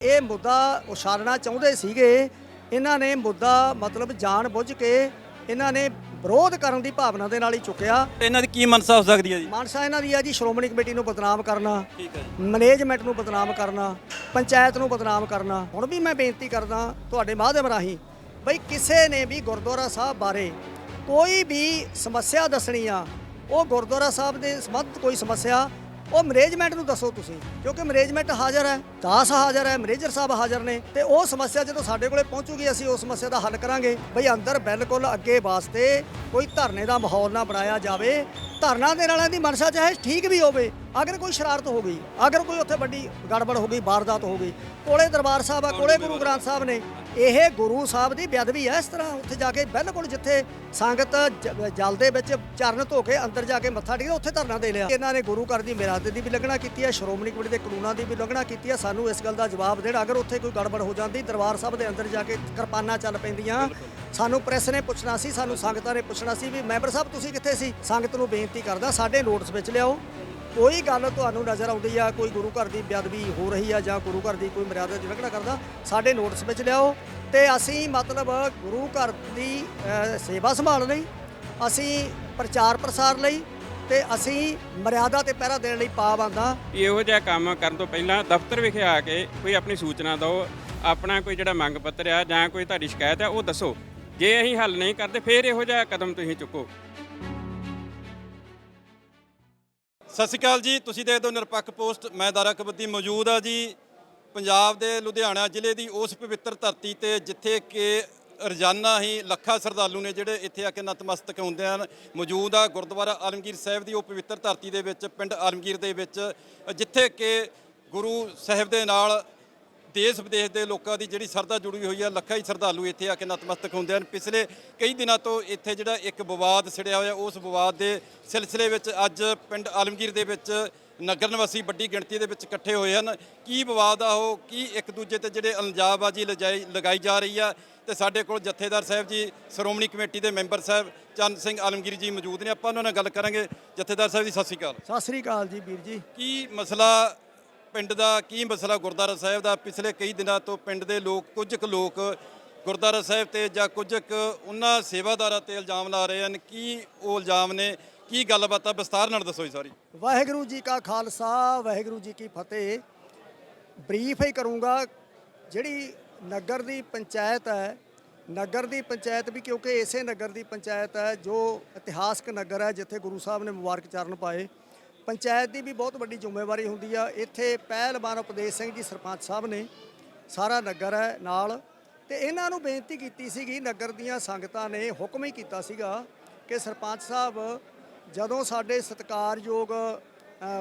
ਇਹ ਮੁੱਦਾ ਉਛਾਲਣਾ ਚਾਹੁੰਦੇ ਸੀਗੇ ਇਹਨਾਂ ਨੇ ਮੁੱਦਾ ਮਤਲਬ ਜਾਣ ਬੁੱਝ ਕੇ ਇਹਨਾਂ ਨੇ ਵਿਰੋਧ ਕਰਨ ਦੀ ਭਾਵਨਾ ਦੇ ਨਾਲ ਹੀ ਚੁੱਕਿਆ। ਇਹਨਾਂ ਦੀ ਕੀ ਮਨਸਾ ਹੋ ਸਕਦੀ ਹੈ ਜੀ? ਮਾਨਸਾ ਇਹਨਾਂ ਦੀ ਆ ਜੀ ਸ਼੍ਰੋਮਣੀ ਕਮੇਟੀ ਨੂੰ ਬਦਨਾਮ ਕਰਨਾ ਠੀਕ ਹੈ ਮੈਨੇਜਮੈਂਟ ਨੂੰ ਬਦਨਾਮ ਕਰਨਾ ਪੰਚਾਇਤ ਨੂੰ ਬਦਨਾਮ ਕਰਨਾ। ਹੁਣ ਵੀ ਮੈਂ ਬੇਨਤੀ ਕਰਦਾ ਤੁਹਾਡੇ ਮਾਧਿਅਮ ਰਾਹੀਂ ਬਈ ਕਿਸੇ ਨੇ ਵੀ ਗੁਰਦੁਆਰਾ ਸਾਹਿਬ ਬਾਰੇ ਕੋਈ ਵੀ ਸਮੱਸਿਆ ਦੱਸਣੀ ਆ ਉਹ ਗੁਰਦੁਆਰਾ ਸਾਹਿਬ ਦੇ ਸੰਬੰਧਿਤ ਕੋਈ ਸਮੱਸਿਆ ਉਹ ਮੈਨੇਜਮੈਂਟ ਨੂੰ ਦੱਸੋ ਤੁਸੀਂ, ਕਿਉਂਕਿ ਮੈਨੇਜਮੈਂਟ ਹਾਜ਼ਰ ਹੈ, ਦਾਸ ਹਾਜ਼ਰ ਹੈ ਮੈਨੇਜਰ ਸਾਹਿਬ ਹਾਜ਼ਰ ਨੇ, ਤੇ ਉਹ ਸਮੱਸਿਆ ਜਦੋਂ ਸਾਡੇ ਕੋਲੇ ਪਹੁੰਚੂਗੀ, ਅਸੀਂ ਉਸ ਸਮੱਸਿਆ ਦਾ ਹੱਲ ਕਰਾਂਗੇ। ਬਈ ਅੰਦਰ ਬਿਲਕੁਲ ਅੱਗੇ ਵਾਸਤੇ ਕੋਈ ਧਰਨੇ ਦਾ ਮਾਹੌਲ ਨਾ ਬਣਾਇਆ ਜਾਵੇ, ਧਰਨਾ ਦੇ ਵਾਲਿਆਂ ਦੀ ਮਨਸ਼ਾ ਚਾਹੇ ਠੀਕ ਵੀ ਹੋਵੇ ਅਗਰ ਕੋਈ ਸ਼ਰਾਰਤ ਹੋ ਗਈ ਅਗਰ ਕੋਈ ਉੱਥੇ ਵੱਡੀ ਗੜਬੜ ਹੋ ਗਈ ਵਾਰਦਾਤ ਹੋ ਗਈ ਕੋਲੇ ਦਰਬਾਰ ਸਾਹਿਬ ਆ ਕੋਲੇ ਗੁਰੂ ਗ੍ਰੰਥ ਸਾਹਿਬ ਨੇ ਇਹ ਗੁਰੂ ਸਾਹਿਬ ਦੀ ਬੇਅਦਬੀ ਹੈ ਇਸ ਤਰ੍ਹਾਂ ਉੱਥੇ ਜਾ ਕੇ ਬਿਲਕੁਲ ਜਿੱਥੇ ਸੰਗਤ ਜਲ ਦੇ ਵਿੱਚ ਚਰਨ ਧੋ ਕੇ ਅੰਦਰ ਜਾ ਕੇ ਮੱਥਾ ਟੇਕਿਆ ਉੱਥੇ ਧਰਨਾ ਦੇ ਲਿਆ। ਇਹਨਾਂ ਨੇ ਗੁਰੂ ਘਰ ਦੀ ਮਿਰਾਦ ਦੀ ਵੀ ਲੰਘਣਾ ਕੀਤੀ ਹੈ ਸ਼੍ਰੋਮਣੀ ਕਮੇਟੀ ਦੇ ਕਾਨੂੰਨਾਂ ਦੀ ਵੀ ਲੰਘਣਾ ਕੀਤੀ ਹੈ ਸਾਨੂੰ ਇਸ ਗੱਲ ਦਾ ਜਵਾਬ ਦੇਣ ਅਗਰ ਉੱਥੇ ਕੋਈ ਗੜਬੜ ਹੋ ਜਾਂਦੀ ਦਰਬਾਰ ਸਾਹਿਬ ਦੇ ਅੰਦਰ ਜਾ ਕੇ ਕਿਰਪਾਨਾਂ ਚੱਲ ਪੈਂਦੀਆਂ। ਸਾਨੂੰ ਪ੍ਰੈਸ ਨੇ ਪੁੱਛਣਾ ਸੀ ਸਾਨੂੰ ਸੰਗਤਾਂ ਨੇ ਪੁੱਛਣਾ ਸੀ ਵੀ ਮੈਂਬਰ ਸਾਹਿਬ ਤੁਸੀਂ ਕਿੱਥੇ ਸੀ? ਸੰਗਤ ਨੂੰ ਬੇਨਤੀ ਕਰਦਾ ਸਾਡੇ ਨੋਟਿਸ ਵਿੱਚ ਲਿਆਓ। ਕੋਈ ਗੱਲ ਤੁਹਾਨੂੰ ਨਜ਼ਰ ਆਉਂਦੀ ਆ, ਕੋਈ ਗੁਰੂ ਘਰ ਦੀ ਬੇਅਦਬੀ ਹੋ ਰਹੀ ਆ ਜਾਂ ਗੁਰੂ ਘਰ ਦੀ ਕੋਈ ਮਰਿਆਦਾ ਦੀ ਉਲੰਘਣਾ ਕਰਦਾ, ਸਾਡੇ ਨੋਟਿਸ ਵਿੱਚ ਲਿਆਓ। ਤੇ ਅਸੀਂ ਮਤਲਬ ਗੁਰੂ ਘਰ ਦੀ ਸੇਵਾ ਸੰਭਾਲ ਲਈ, ਅਸੀਂ ਪ੍ਰਚਾਰ ਪ੍ਰਸਾਰ ਲਈ, ਤੇ ਅਸੀਂ ਮਰਿਆਦਾ ਤੇ ਪਹਿਰਾ ਦੇਣ ਲਈ ਪਾਬੰਦ ਹਾਂ ਇਹੋ ਜਿਹਾ ਕੰਮ ਕਰਨ ਤੋਂ ਪਹਿਲਾਂ ਦਫ਼ਤਰ ਵਿਖੇ ਆ ਕੇ ਕੋਈ ਆਪਣੀ ਸੂਚਨਾ ਦਿਓ, ਆਪਣਾ ਕੋਈ ਜਿਹੜਾ ਮੰਗ ਪੱਤਰ ਆ ਜਾਂ ਕੋਈ ਤੁਹਾਡੀ ਸ਼ਿਕਾਇਤ ਆ, ਉਹ ਦੱਸੋ। ਜੇ ਅਸੀਂ ਹੱਲ ਨਹੀਂ ਕਰਦੇ, ਫਿਰ ਇਹੋ ਜਿਹਾ ਕਦਮ ਤੁਸੀਂ ਚੁੱਕੋ। ਸਤਿ ਸ਼੍ਰੀ ਅਕਾਲ ਜੀ, ਤੁਸੀਂ ਦੇਖਦੇ ਹੋ ਨਿਰਪੱਖ ਪੋਸਟ, ਮੈਂ ਦਾਰਾ ਕਬੱਦੀ ਮੌਜੂਦ ਆ ਜੀ। ਪੰਜਾਬ ਦੇ ਲੁਧਿਆਣਾ ਜ਼ਿਲ੍ਹੇ ਦੀ ਉਸ ਪਵਿੱਤਰ ਧਰਤੀ ਤੇ ਜਿੱਥੇ ਕਿ ਰੋਜ਼ਾਨਾ ਹੀ ਲੱਖਾਂ ਸ਼ਰਧਾਲੂ ਨੇ ਜਿਹੜੇ ਇੱਥੇ ਆ ਕੇ ਨਤਮਸਤਕ ਹੁੰਦੇ ਹਨ, ਮੌਜੂਦ ਆ ਗੁਰਦੁਆਰਾ ਆਲਮਗੀਰ ਸਾਹਿਬ ਦੀ ਉਹ ਪਵਿੱਤਰ ਧਰਤੀ ਦੇ ਵਿੱਚ, ਪਿੰਡ ਆਲਮਗੀਰ ਦੇ ਵਿੱਚ, ਜਿੱਥੇ ਕਿ ਗੁਰੂ ਸਾਹਿਬ ਦੇ ਨਾਲ ਦੇਸ਼ ਵਿਦੇਸ਼ ਦੇ ਲੋਕਾਂ ਦੀ ਜਿਹੜੀ ਸਰਦਾ ਜੁੜੀ ਹੋਈ ਹੈ ਲੱਖਾਂ ਹੀ ਸ਼ਰਧਾਲੂ ਇੱਥੇ ਆ ਕੇ ਨਤਮਸਤਕ ਹੁੰਦੇ ਹਨ। ਪਿਛਲੇ ਕਈ ਦਿਨਾਂ ਤੋਂ ਇੱਥੇ ਜਿਹੜਾ ਇੱਕ ਵਿਵਾਦ ਛਿੜਿਆ ਹੋਇਆ ਉਸ ਵਿਵਾਦ ਦੇ ਸਿਲਸਿਲੇ ਵਿੱਚ ਅੱਜ ਪਿੰਡ ਆਲਮਗੀਰ ਦੇ ਵਿੱਚ ਨਗਰ ਨਿਵਾਸੀ ਵੱਡੀ ਗਿਣਤੀ ਦੇ ਵਿੱਚ ਇਕੱਠੇ ਹੋਏ ਹਨ। ਕੀ ਵਿਵਾਦ ਆ ਉਹ? ਕੀ ਇੱਕ ਦੂਜੇ ਤੇ ਜਿਹੜੇ ਇਲਜ਼ਾਮਬਾਜ਼ੀ ਲਜਾਈ ਲਗਾਈ ਜਾ ਰਹੀ ਆ? ਤੇ ਸਾਡੇ ਕੋਲ ਜਥੇਦਾਰ ਸਾਹਿਬ ਜੀ ਸ਼੍ਰੋਮਣੀ ਕਮੇਟੀ ਦੇ ਮੈਂਬਰ ਸਾਹਿਬ ਚੰਦ ਸਿੰਘ ਆਲਮਗੀਰ ਜੀ ਮੌਜੂਦ ਨੇ। ਆਪਾਂ ਉਹਨਾਂ ਨਾਲ ਗੱਲ ਕਰਾਂਗੇ। ਜਥੇਦਾਰ ਸਾਹਿਬ ਜੀ ਸਤਿ ਸ਼੍ਰੀ ਅਕਾਲ। ਸਤਿ ਸ੍ਰੀ ਅਕਾਲ ਜੀ ਵੀਰ ਜੀ। ਕੀ ਮਸਲਾ ਪਿੰਡ ਦਾ ਕੀ ਮਸਲਾ ਗੁਰਦੁਆਰਾ ਸਾਹਿਬ ਦਾ? ਪਿਛਲੇ ਕਈ ਦਿਨਾਂ ਤੋਂ ਪਿੰਡ ਦੇ ਲੋਕ, ਕੁਝ ਕੁ ਲੋਕ ਗੁਰਦੁਆਰਾ ਸਾਹਿਬ ਤੇ ਜਾਂ ਕੁਝ ਕੁ ਉਹਨਾਂ ਸੇਵਾਦਾਰਾਂ ਤੇ ਇਲਜ਼ਾਮ ਲਾ ਰਹੇ ਹਨ। ਕੀ ਉਹ ਇਲਜ਼ਾਮ ਨੇ? ਕੀ ਗੱਲਬਾਤ ਆ? ਵਿਸਤਾਰ ਨਾਲ ਦੱਸੋ ਜੀ ਸਾਰੀ। ਵਾਹਿਗੁਰੂ ਜੀ ਕਾ ਖਾਲਸਾ, ਵਾਹਿਗੁਰੂ ਜੀ ਕੀ ਫਤਿਹ। ਬਰੀਫ ਹੀ ਕਰੂੰਗਾ, ਜਿਹੜੀ ਨਗਰ ਦੀ ਪੰਚਾਇਤ ਹੈ, ਨਗਰ ਦੀ ਪੰਚਾਇਤ ਵੀ ਕਿਉਂਕਿ ਇਸੇ ਨਗਰ ਦੀ ਪੰਚਾਇਤ ਹੈ, ਜੋ ਇਤਿਹਾਸਕ ਨਗਰ ਹੈ, ਜਿੱਥੇ ਗੁਰੂ ਸਾਹਿਬ ਨੇ ਮੁਬਾਰਕ ਚਰਨ ਪਾਏ। ਪੰਚਾਇਤ ਦੀ ਵੀ ਬਹੁਤ ਵੱਡੀ ਜ਼ਿੰਮੇਵਾਰੀ ਹੁੰਦੀ ਆ। ਇੱਥੇ ਪਹਿਲਵਾਨ ਉਪਦੇਸ਼ ਸਿੰਘ ਜੀ ਸਰਪੰਚ ਸਾਹਿਬ ਨੇ ਸਾਰਾ ਨਗਰ ਹੈ ਨਾਲ ਤੇ ਇਹਨਾਂ ਨੂੰ ਬੇਨਤੀ ਕੀਤੀ ਸੀਗੀ, ਨਗਰ ਦੀਆਂ ਸੰਗਤਾਂ ਨੇ ਹੁਕਮ ਹੀ ਕੀਤਾ ਸੀਗਾ ਕਿ ਸਰਪੰਚ ਸਾਹਿਬ ਜਦੋਂ ਸਾਡੇ ਸਤਿਕਾਰਯੋਗ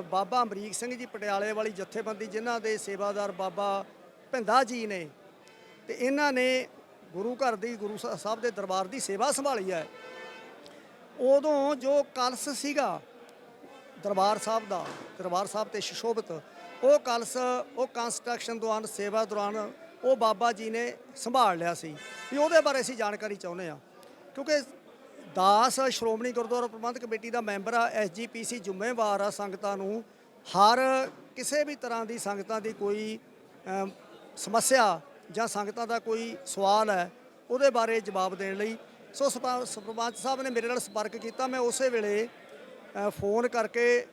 ਬਾਬਾ ਅਮਰੀਕ ਸਿੰਘ ਜੀ ਪਟਿਆਲੇ ਵਾਲੀ ਜਥੇਬੰਦੀ ਜਿਨ੍ਹਾਂ ਦੇ ਸੇਵਾਦਾਰ ਬਾਬਾ ਭਿੰਦਾ ਜੀ ਨੇ ਤੇ ਇਹਨਾਂ ਨੇ ਗੁਰੂ ਘਰ ਦੀ, ਗੁਰੂ ਸਾ- ਸਾਹਿਬ ਦੇ ਦਰਬਾਰ ਦੀ ਸੇਵਾ ਸੰਭਾਲੀ ਹੈ। ਉਦੋਂ ਜੋ ਕਲਸ ਸੀਗਾ ਦਰਬਾਰ ਸਾਹਿਬ ਦਾ, ਦਰਬਾਰ ਸਾਹਿਬ ਤੇ ਸ਼ਿਸ਼ੋਭਿਤ, ਉਹ ਕਲਸ, ਉਹ ਕੰਸਟਰਕਸ਼ਨ ਦੌਰਾਨ, ਸੇਵਾ ਦੌਰਾਨ ਉਹ ਬਾਬਾ ਜੀ ਨੇ ਸੰਭਾਲ ਲਿਆ ਸੀ। ਵੀ ਉਹਦੇ ਬਾਰੇ ਅਸੀਂ ਜਾਣਕਾਰੀ ਚਾਹੁੰਦੇ ਆ ਕਿਉਂਕਿ ਦਾਸ ਸ਼੍ਰੋਮਣੀ ਗੁਰਦੁਆਰਾ ਪ੍ਰਬੰਧਕ ਕਮੇਟੀ ਦਾ ਮੈਂਬਰ ਆ ਐਸਜੀਪੀਸੀ ਜ਼ਿੰਮੇਵਾਰ ਆ ਸੰਗਤਾਂ ਨੂੰ। ਹਰ ਕਿਸੇ ਵੀ ਤਰ੍ਹਾਂ ਦੀ ਸੰਗਤਾਂ ਦੀ ਕੋਈ ਸਮੱਸਿਆ ਜਾਂ ਸੰਗਤਾਂ ਦਾ ਕੋਈ ਸਵਾਲ ਹੈ, ਉਹਦੇ ਬਾਰੇ ਜਵਾਬ ਦੇਣ ਲਈ। ਸੋ ਸਰਪੰ- ਸਰਪੰਚ ਸਾਹਿਬ ਨੇ ਮੇਰੇ ਨਾਲ ਸੰਪਰਕ ਕੀਤਾ। ਮੈਂ ਉਸੇ ਵੇਲੇ ਫੋਨ ਕਰਕੇ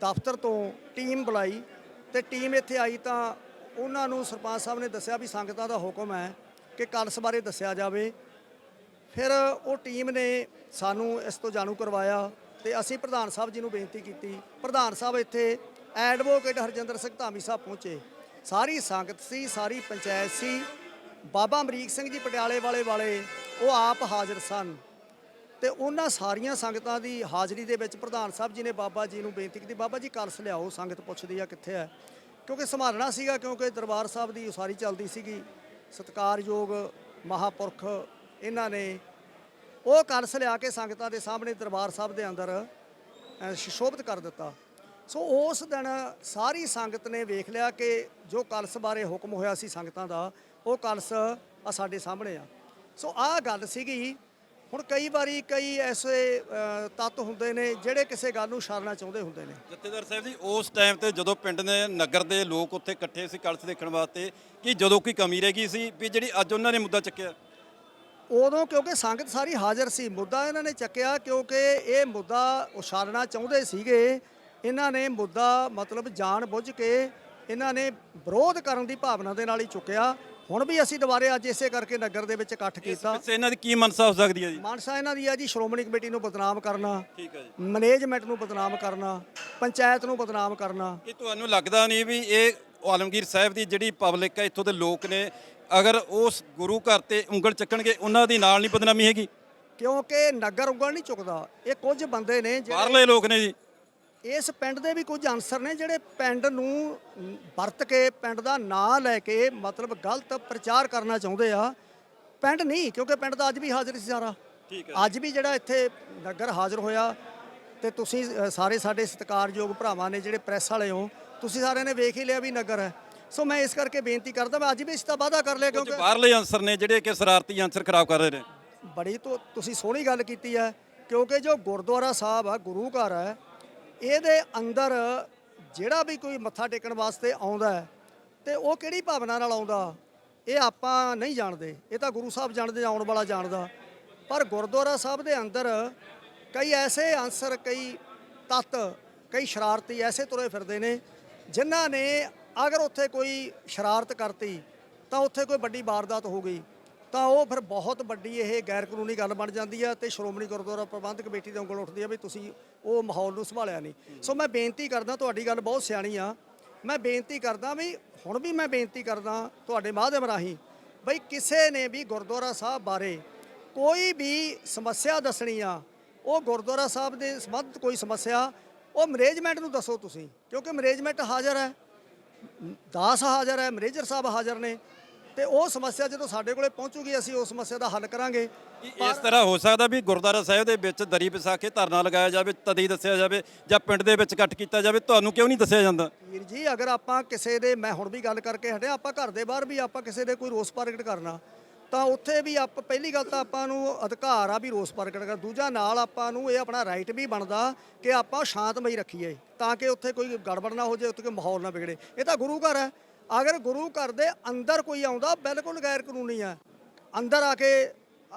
ਦਫ਼ਤਰ ਤੋਂ ਟੀਮ ਬੁਲਾਈ ਤੇ ਟੀਮ ਇੱਥੇ ਆਈ ਤਾਂ ਉਹਨਾਂ ਨੂੰ ਸਰਪੰਚ ਸਾਹਿਬ ਨੇ ਦੱਸਿਆ ਵੀ ਸੰਗਤਾਂ ਦਾ ਹੁਕਮ ਹੈ ਕਿ ਕਲਸ ਬਾਰੇ ਦੱਸਿਆ ਜਾਵੇ। ਫਿਰ ਉਹ ਟੀਮ ਨੇ ਸਾਨੂੰ ਇਸ ਤੋਂ ਜਾਣੂ ਕਰਵਾਇਆ ਤੇ ਅਸੀਂ ਪ੍ਰਧਾਨ ਸਾਹਿਬ ਜੀ ਨੂੰ ਬੇਨਤੀ ਕੀਤੀ। ਪ੍ਰਧਾਨ ਸਾਹਿਬ ਇੱਥੇ ਐਡਵੋਕੇਟ ਹਰਜਿੰਦਰ ਸਿੰਘ ਧਾਮੀ ਸਾਹਿਬ ਪਹੁੰਚੇ। ਸਾਰੀ ਸੰਗਤ ਸੀ, ਸਾਰੀ ਪੰਚਾਇਤ ਸੀ। ਬਾਬਾ ਅਮਰੀਕ ਸਿੰਘ ਜੀ ਪਟਿਆਲੇ ਵਾਲੇ ਵਾਲੇ, ਉਹ ਆਪ ਹਾਜ਼ਰ ਸਨ। ਤੇ ਉਹਨਾਂ ਸਾਰੀਆਂ ਸੰਗਤਾਂ ਦੀ ਹਾਜ਼ਰੀ ਦੇ ਵਿੱਚ ਪ੍ਰਧਾਨ ਸਾਹਿਬ ਜੀ ਨੇ ਬਾਬਾ ਜੀ ਨੂੰ ਬੇਨਤੀ ਕੀਤੀ ਬਾਬਾ ਜੀ ਕਲਸ ਲਿਆਓ ਸੰਗਤ ਪੁੱਛਦੀ ਆ ਕਿੱਥੇ ਹੈ। ਕਿਉਂਕਿ ਸੰਭਾਲਣਾ ਸੀਗਾ ਕਿਉਂਕਿ ਦਰਬਾਰ ਸਾਹਿਬ ਦੀ ਉਸਾਰੀ ਚੱਲਦੀ ਸੀਗੀ। ਸਤਿਕਾਰਯੋਗ ਮਹਾਪੁਰਖ ਇਹਨਾਂ ਨੇ ਉਹ ਕਲਸ ਲਿਆ ਕੇ ਸੰਗਤਾਂ ਦੇ ਸਾਹਮਣੇ ਦਰਬਾਰ ਸਾਹਿਬ ਦੇ ਅੰਦਰ ਅ, ਸੁਸ਼ੋਭਿਤ ਕਰ ਦਿੱਤਾ। ਸੋ ਉਸ ਦਿਨ ਸਾਰੀ ਸੰਗਤ ਨੇ ਵੇਖ ਲਿਆ ਕਿ ਜੋ ਕਲਸ ਬਾਰੇ ਹੁਕਮ ਹੋਇਆ ਸੀ ਸੰਗਤਾਂ ਦਾ ਉਹ ਕਲਸ ਆ ਸਾਡੇ ਸਾਹਮਣੇ ਆ। ਸੋ ਆਹ ਗੱਲ ਸੀਗੀ ਹੁਣ ਕਈ ਵਾਰੀ ਕਈ ਐਸੇ ਤੱਤ ਹੁੰਦੇ ਨੇ ਜਿਹੜੇ ਕਿਸੇ ਗੱਲ ਨੂੰ ਛਾੜਨਾ ਚਾਹੁੰਦੇ ਹੁੰਦੇ ਨੇ। ਜਥੇਦਾਰ ਸਾਹਿਬ ਜੀ ਉਸ ਟਾਈਮ ਤੇ ਜਦੋਂ ਪਿੰਡ ਦੇ ਨਗਰ ਦੇ ਲੋਕ ਉੱਥੇ ਇਕੱਠੇ ਸੀ ਕਲਸ਼ ਦੇਖਣ ਵਾਸਤੇ ਕਿ ਜਦੋਂ ਕੋਈ ਕਮੀ ਰਹਿ ਗਈ ਸੀ ਵੀ ਜਿਹੜੀ ਅੱਜ ਉਹਨਾਂ ਨੇ ਮੁੱਦਾ ਚੱਕਿਆ? ਉਦੋਂ ਕਿਉਂਕਿ ਸੰਗਤ ਸਾਰੀ ਹਾਜ਼ਰ ਸੀ ਮੁੱਦਾ ਇਹਨਾਂ ਨੇ ਚੱਕਿਆ ਕਿਉਂਕਿ ਇਹ ਮੁੱਦਾ ਉਛਾਲਣਾ ਚਾਹੁੰਦੇ ਸੀਗੇ। ਇਹਨਾਂ ਨੇ ਮੁੱਦਾ ਮਤਲਬ ਜਾਣ ਬੁੱਝ ਕੇ ਇਹਨਾਂ ਨੇ ਵਿਰੋਧ ਕਰਨ ਦੀ ਭਾਵਨਾ ਦੇ ਨਾਲ ਹੀ ਚੁੱਕਿਆ। ਹੁਣ ਵੀ ਅਸੀਂ ਦੁਬਾਰੇ ਅੱਜ ਇਸੇ ਕਰਕੇ ਨਗਰ ਦੇ ਵਿੱਚ ਇਕੱਠ ਕੀਤਾ। ਪਿੱਛੇ ਇਹਨਾਂ ਦੀ ਕੀ ਮਨਸਾ ਹੋ ਸਕਦੀ ਹੈ ਜੀ? ਮਾਨਸਾ ਇਹਨਾਂ ਦੀ ਆ ਜੀ ਸ਼੍ਰੋਮਣੀ ਕਮੇਟੀ ਨੂੰ ਬਦਨਾਮ ਕਰਨਾ ਠੀਕ ਹੈ ਜੀ। ਮੈਨੇਜਮੈਂਟ ਨੂੰ ਬਦਨਾਮ ਕਰਨਾ ਪੰਚਾਇਤ ਨੂੰ ਬਦਨਾਮ ਕਰਨਾ। ਇਹ ਤੁਹਾਨੂੰ ਲੱਗਦਾ ਨਹੀਂ ਵੀ ਇਹ ਆਲਮਗੀਰ ਸਾਹਿਬ ਦੀ ਜਿਹੜੀ ਪਬਲਿਕ ਹੈ ਇੱਥੋਂ ਦੇ ਲੋਕ ਨੇ ਅਗਰ ਉਸ ਗੁਰੂ ਘਰ ਤੇ ਉਂਗਲ ਚੱਕਣਗੇ ਉਹਨਾਂ ਦੀ ਨਾਲ ਨਹੀਂ ਬਦਨਾਮੀ ਹੈਗੀ? ਕਿਉਂਕਿ ਨਗਰ ਉਂਗਲ ਨਹੀਂ ਚੁੱਕਦਾ। ਇਹ ਕੁਝ ਬੰਦੇ ਨੇ ਜਿਹੜੇ ਬਾਹਰਲੇ ਲੋਕ ਨੇ ਜੀ। ਇਸ ਪਿੰਡ ਦੇ ਵੀ ਕੁਝ ਅਨਸਰ ਨੇ ਜਿਹੜੇ ਪਿੰਡ ਨੂੰ ਵਰਤ ਕੇ ਪਿੰਡ ਦਾ ਨਾਂ ਲੈ ਕੇ ਮਤਲਬ ਗਲਤ ਪ੍ਰਚਾਰ ਕਰਨਾ ਚਾਹੁੰਦੇ ਆ। ਪਿੰਡ ਨਹੀਂ ਕਿਉਂਕਿ ਪਿੰਡ ਦਾ ਅੱਜ ਵੀ ਹਾਜ਼ਰ ਸੀ ਸਾਰਾ। ਠੀਕ ਅੱਜ ਵੀ ਜਿਹੜਾ ਇੱਥੇ ਨਗਰ ਹਾਜ਼ਰ ਹੋਇਆ ਤੇ ਤੁਸੀਂ ਸਾਰੇ ਸਾਡੇ ਸਤਿਕਾਰਯੋਗ ਭਰਾਵਾਂ ਨੇ ਜਿਹੜੇ ਪ੍ਰੈਸ ਵਾਲੇ ਹੋ ਤੁਸੀਂ ਸਾਰਿਆਂ ਨੇ ਵੇਖ ਹੀ ਲਿਆ ਵੀ ਨਗਰ ਹੈ। ਸੋ ਮੈਂ ਇਸ ਕਰਕੇ ਬੇਨਤੀ ਕਰਦਾ ਮੈਂ ਅੱਜ ਵੀ ਇਸ ਦਾ ਵਾਅਦਾ ਕਰ ਲਿਆ ਕਿਉਂਕਿ ਬਾਹਰਲੇ ਅੰਸਰ ਨੇ ਜਿਹੜੇ ਕਿ ਸ਼ਰਾਰਤੀ ਅੰਸਰ ਖਰਾਬ ਕਰ ਰਹੇ ਨੇ। ਬੜੀ ਤੋਂ ਤੁਸੀਂ ਸੋਹਣੀ ਗੱਲ ਕੀਤੀ ਹੈ ਕਿਉਂਕਿ ਜੋ ਗੁਰਦੁਆਰਾ ਸਾਹਿਬ ਆ ਗੁਰੂ ਘਰ ਹੈ ਇਹਦੇ ਅੰਦਰ ਜਿਹੜਾ ਵੀ ਕੋਈ ਮੱਥਾ ਟੇਕਣ ਵਾਸਤੇ ਆਉਂਦਾ ਹੈ ਤੇ ਉਹ ਕਿਹੜੀ ਭਾਵਨਾ ਨਾਲ ਆਉਂਦਾ? ਇਹ ਆਪਾਂ ਨਹੀਂ ਜਾਣਦੇ। ਇਹ ਤਾਂ ਗੁਰੂ ਸਾਹਿਬ ਜਾਣਦੇ, ਆਉਣ ਵਾਲਾ ਜਾਣਦਾ। ਪਰ ਗੁਰਦੁਆਰਾ ਸਾਹਿਬ ਦੇ ਅੰਦਰ ਕਈ ਐਸੇ ਆਨਸਰ ਕਈ ਤੱਤ, ਕਈ ਸ਼ਰਾਰਤੀ ਐਸੇ ਤੁਰੇ ਫਿਰਦੇ ਨੇ, ਜਿਨ੍ਹਾਂ ਨੇ ਅਗਰ ਉੱਥੇ ਕੋਈ ਸ਼ਰਾਰਤ ਕਰਤੀ, ਤਾਂ ਉੱਥੇ ਕੋਈ ਵੱਡੀ ਵਾਰਦਾਤ ਹੋ ਗਈ। ਤਾਂ ਉਹ ਫਿਰ ਬਹੁਤ ਵੱਡੀ ਇਹ ਗੈਰ ਕਾਨੂੰਨੀ ਗੱਲ ਬਣ ਜਾਂਦੀ ਹੈ ਤੇ ਸ਼੍ਰੋਮਣੀ ਗੁਰਦੁਆਰਾ ਪ੍ਰਬੰਧਕ ਕਮੇਟੀ ਦੇ ਉਂਗਲ ਉੱਠਦੀ ਹੈ ਵੀ ਤੁਸੀਂ ਉਹ ਮਾਹੌਲ ਨੂੰ ਸੰਭਾਲਿਆ ਨਹੀਂ। ਸੋ ਮੈਂ ਬੇਨਤੀ ਕਰਦਾ ਤੁਹਾਡੀ ਗੱਲ ਬਹੁਤ ਸਿਆਣੀ ਆ। ਮੈਂ ਬੇਨਤੀ ਕਰਦਾ ਵੀ ਹੁਣ ਵੀ ਮੈਂ ਬੇਨਤੀ ਕਰਦਾ ਤੁਹਾਡੇ ਮਾਧਿਅਮ ਰਾਹੀਂ ਬਈ ਕਿਸੇ ਨੇ ਵੀ ਗੁਰਦੁਆਰਾ ਸਾਹਿਬ ਬਾਰੇ ਕੋਈ ਵੀ ਸਮੱਸਿਆ ਦੱਸਣੀ ਆ, ਉਹ ਗੁਰਦੁਆਰਾ ਸਾਹਿਬ ਦੇ ਸੰਬੰਧ ਕੋਈ ਸਮੱਸਿਆ, ਉਹ ਮੈਨੇਜਮੈਂਟ ਨੂੰ ਦੱਸੋ ਤੁਸੀਂ, ਕਿਉਂਕਿ ਮੈਨੇਜਮੈਂਟ ਹਾਜ਼ਰ ਹੈ। ਦਾਸ ਹਾਜ਼ਰ ਹੈ ਮੈਨੇਜਰ ਸਾਹਿਬ ਹਾਜ਼ਰ ਨੇ। ਤੇ ਉਹ ਸਮੱਸਿਆ ਜਦੋਂ ਸਾਡੇ ਕੋਲੇ ਪਹੁੰਚੂਗੀ ਅਸੀਂ ਉਸ ਸਮੱਸਿਆ ਦਾ ਹੱਲ ਕਰਾਂਗੇ। ਇਸ ਤਰ੍ਹਾਂ ਹੋ ਸਕਦਾ ਵੀ ਗੁਰਦੁਆਰਾ ਸਾਹਿਬ ਦੇ ਵਿੱਚ ਦਰੀ ਵਿਸਾ ਕੇ ਧਰਨਾ ਲਗਾਇਆ ਜਾਵੇ ਤਦੀ ਦੱਸਿਆ ਜਾਵੇ ਜਾਂ ਪਿੰਡ ਦੇ ਵਿੱਚ ਇਕੱਠ ਕੀਤਾ ਜਾਵੇ ਤੁਹਾਨੂੰ ਕਿਉਂ ਨਹੀਂ ਦੱਸਿਆ ਜਾਂਦਾ? ਵੀਰ ਜੀ ਅਗਰ ਆਪਾਂ ਕਿਸੇ ਦੇ ਮੈਂ ਹੁਣ ਵੀ ਗੱਲ ਕਰਕੇ ਹਟਿਆ ਆਪਾਂ ਘਰ ਦੇ ਬਾਹਰ ਵੀ ਆਪਾਂ ਕਿਸੇ ਦੇ ਕੋਈ ਰੋਸ ਪ੍ਰਗਟ ਕਰਨਾ ਤਾਂ ਉੱਥੇ ਵੀ ਆਪ ਪਹਿਲੀ ਗੱਲ ਤਾਂ ਆਪਾਂ ਨੂੰ ਅਧਿਕਾਰ ਆ ਵੀ ਰੋਸ ਪ੍ਰਗਟ ਕਰ ਦੂਜਾ ਨਾਲ ਆਪਾਂ ਨੂੰ ਇਹ ਆਪਣਾ ਰਾਈਟ ਵੀ ਬਣਦਾ ਕਿ ਆਪਾਂ ਸ਼ਾਂਤਮਈ ਰੱਖੀਏ ਤਾਂ ਕਿ ਉੱਥੇ ਕੋਈ ਗੜਬੜ ਨਾ ਹੋ ਜਾਏ ਉੱਥੇ ਕੋਈ ਮਾਹੌਲ ਨਾ ਵਿਗੜੇ। ਇਹ ਤਾਂ ਗੁਰੂ ਘਰ ਹੈ। ਅਗਰ ਗੁਰੂ ਘਰ ਦੇ ਅੰਦਰ ਕੋਈ ਆਉਂਦਾ, ਬਿਲਕੁਲ ਗੈਰ ਕਾਨੂੰਨੀ ਆ। ਅੰਦਰ ਆ ਕੇ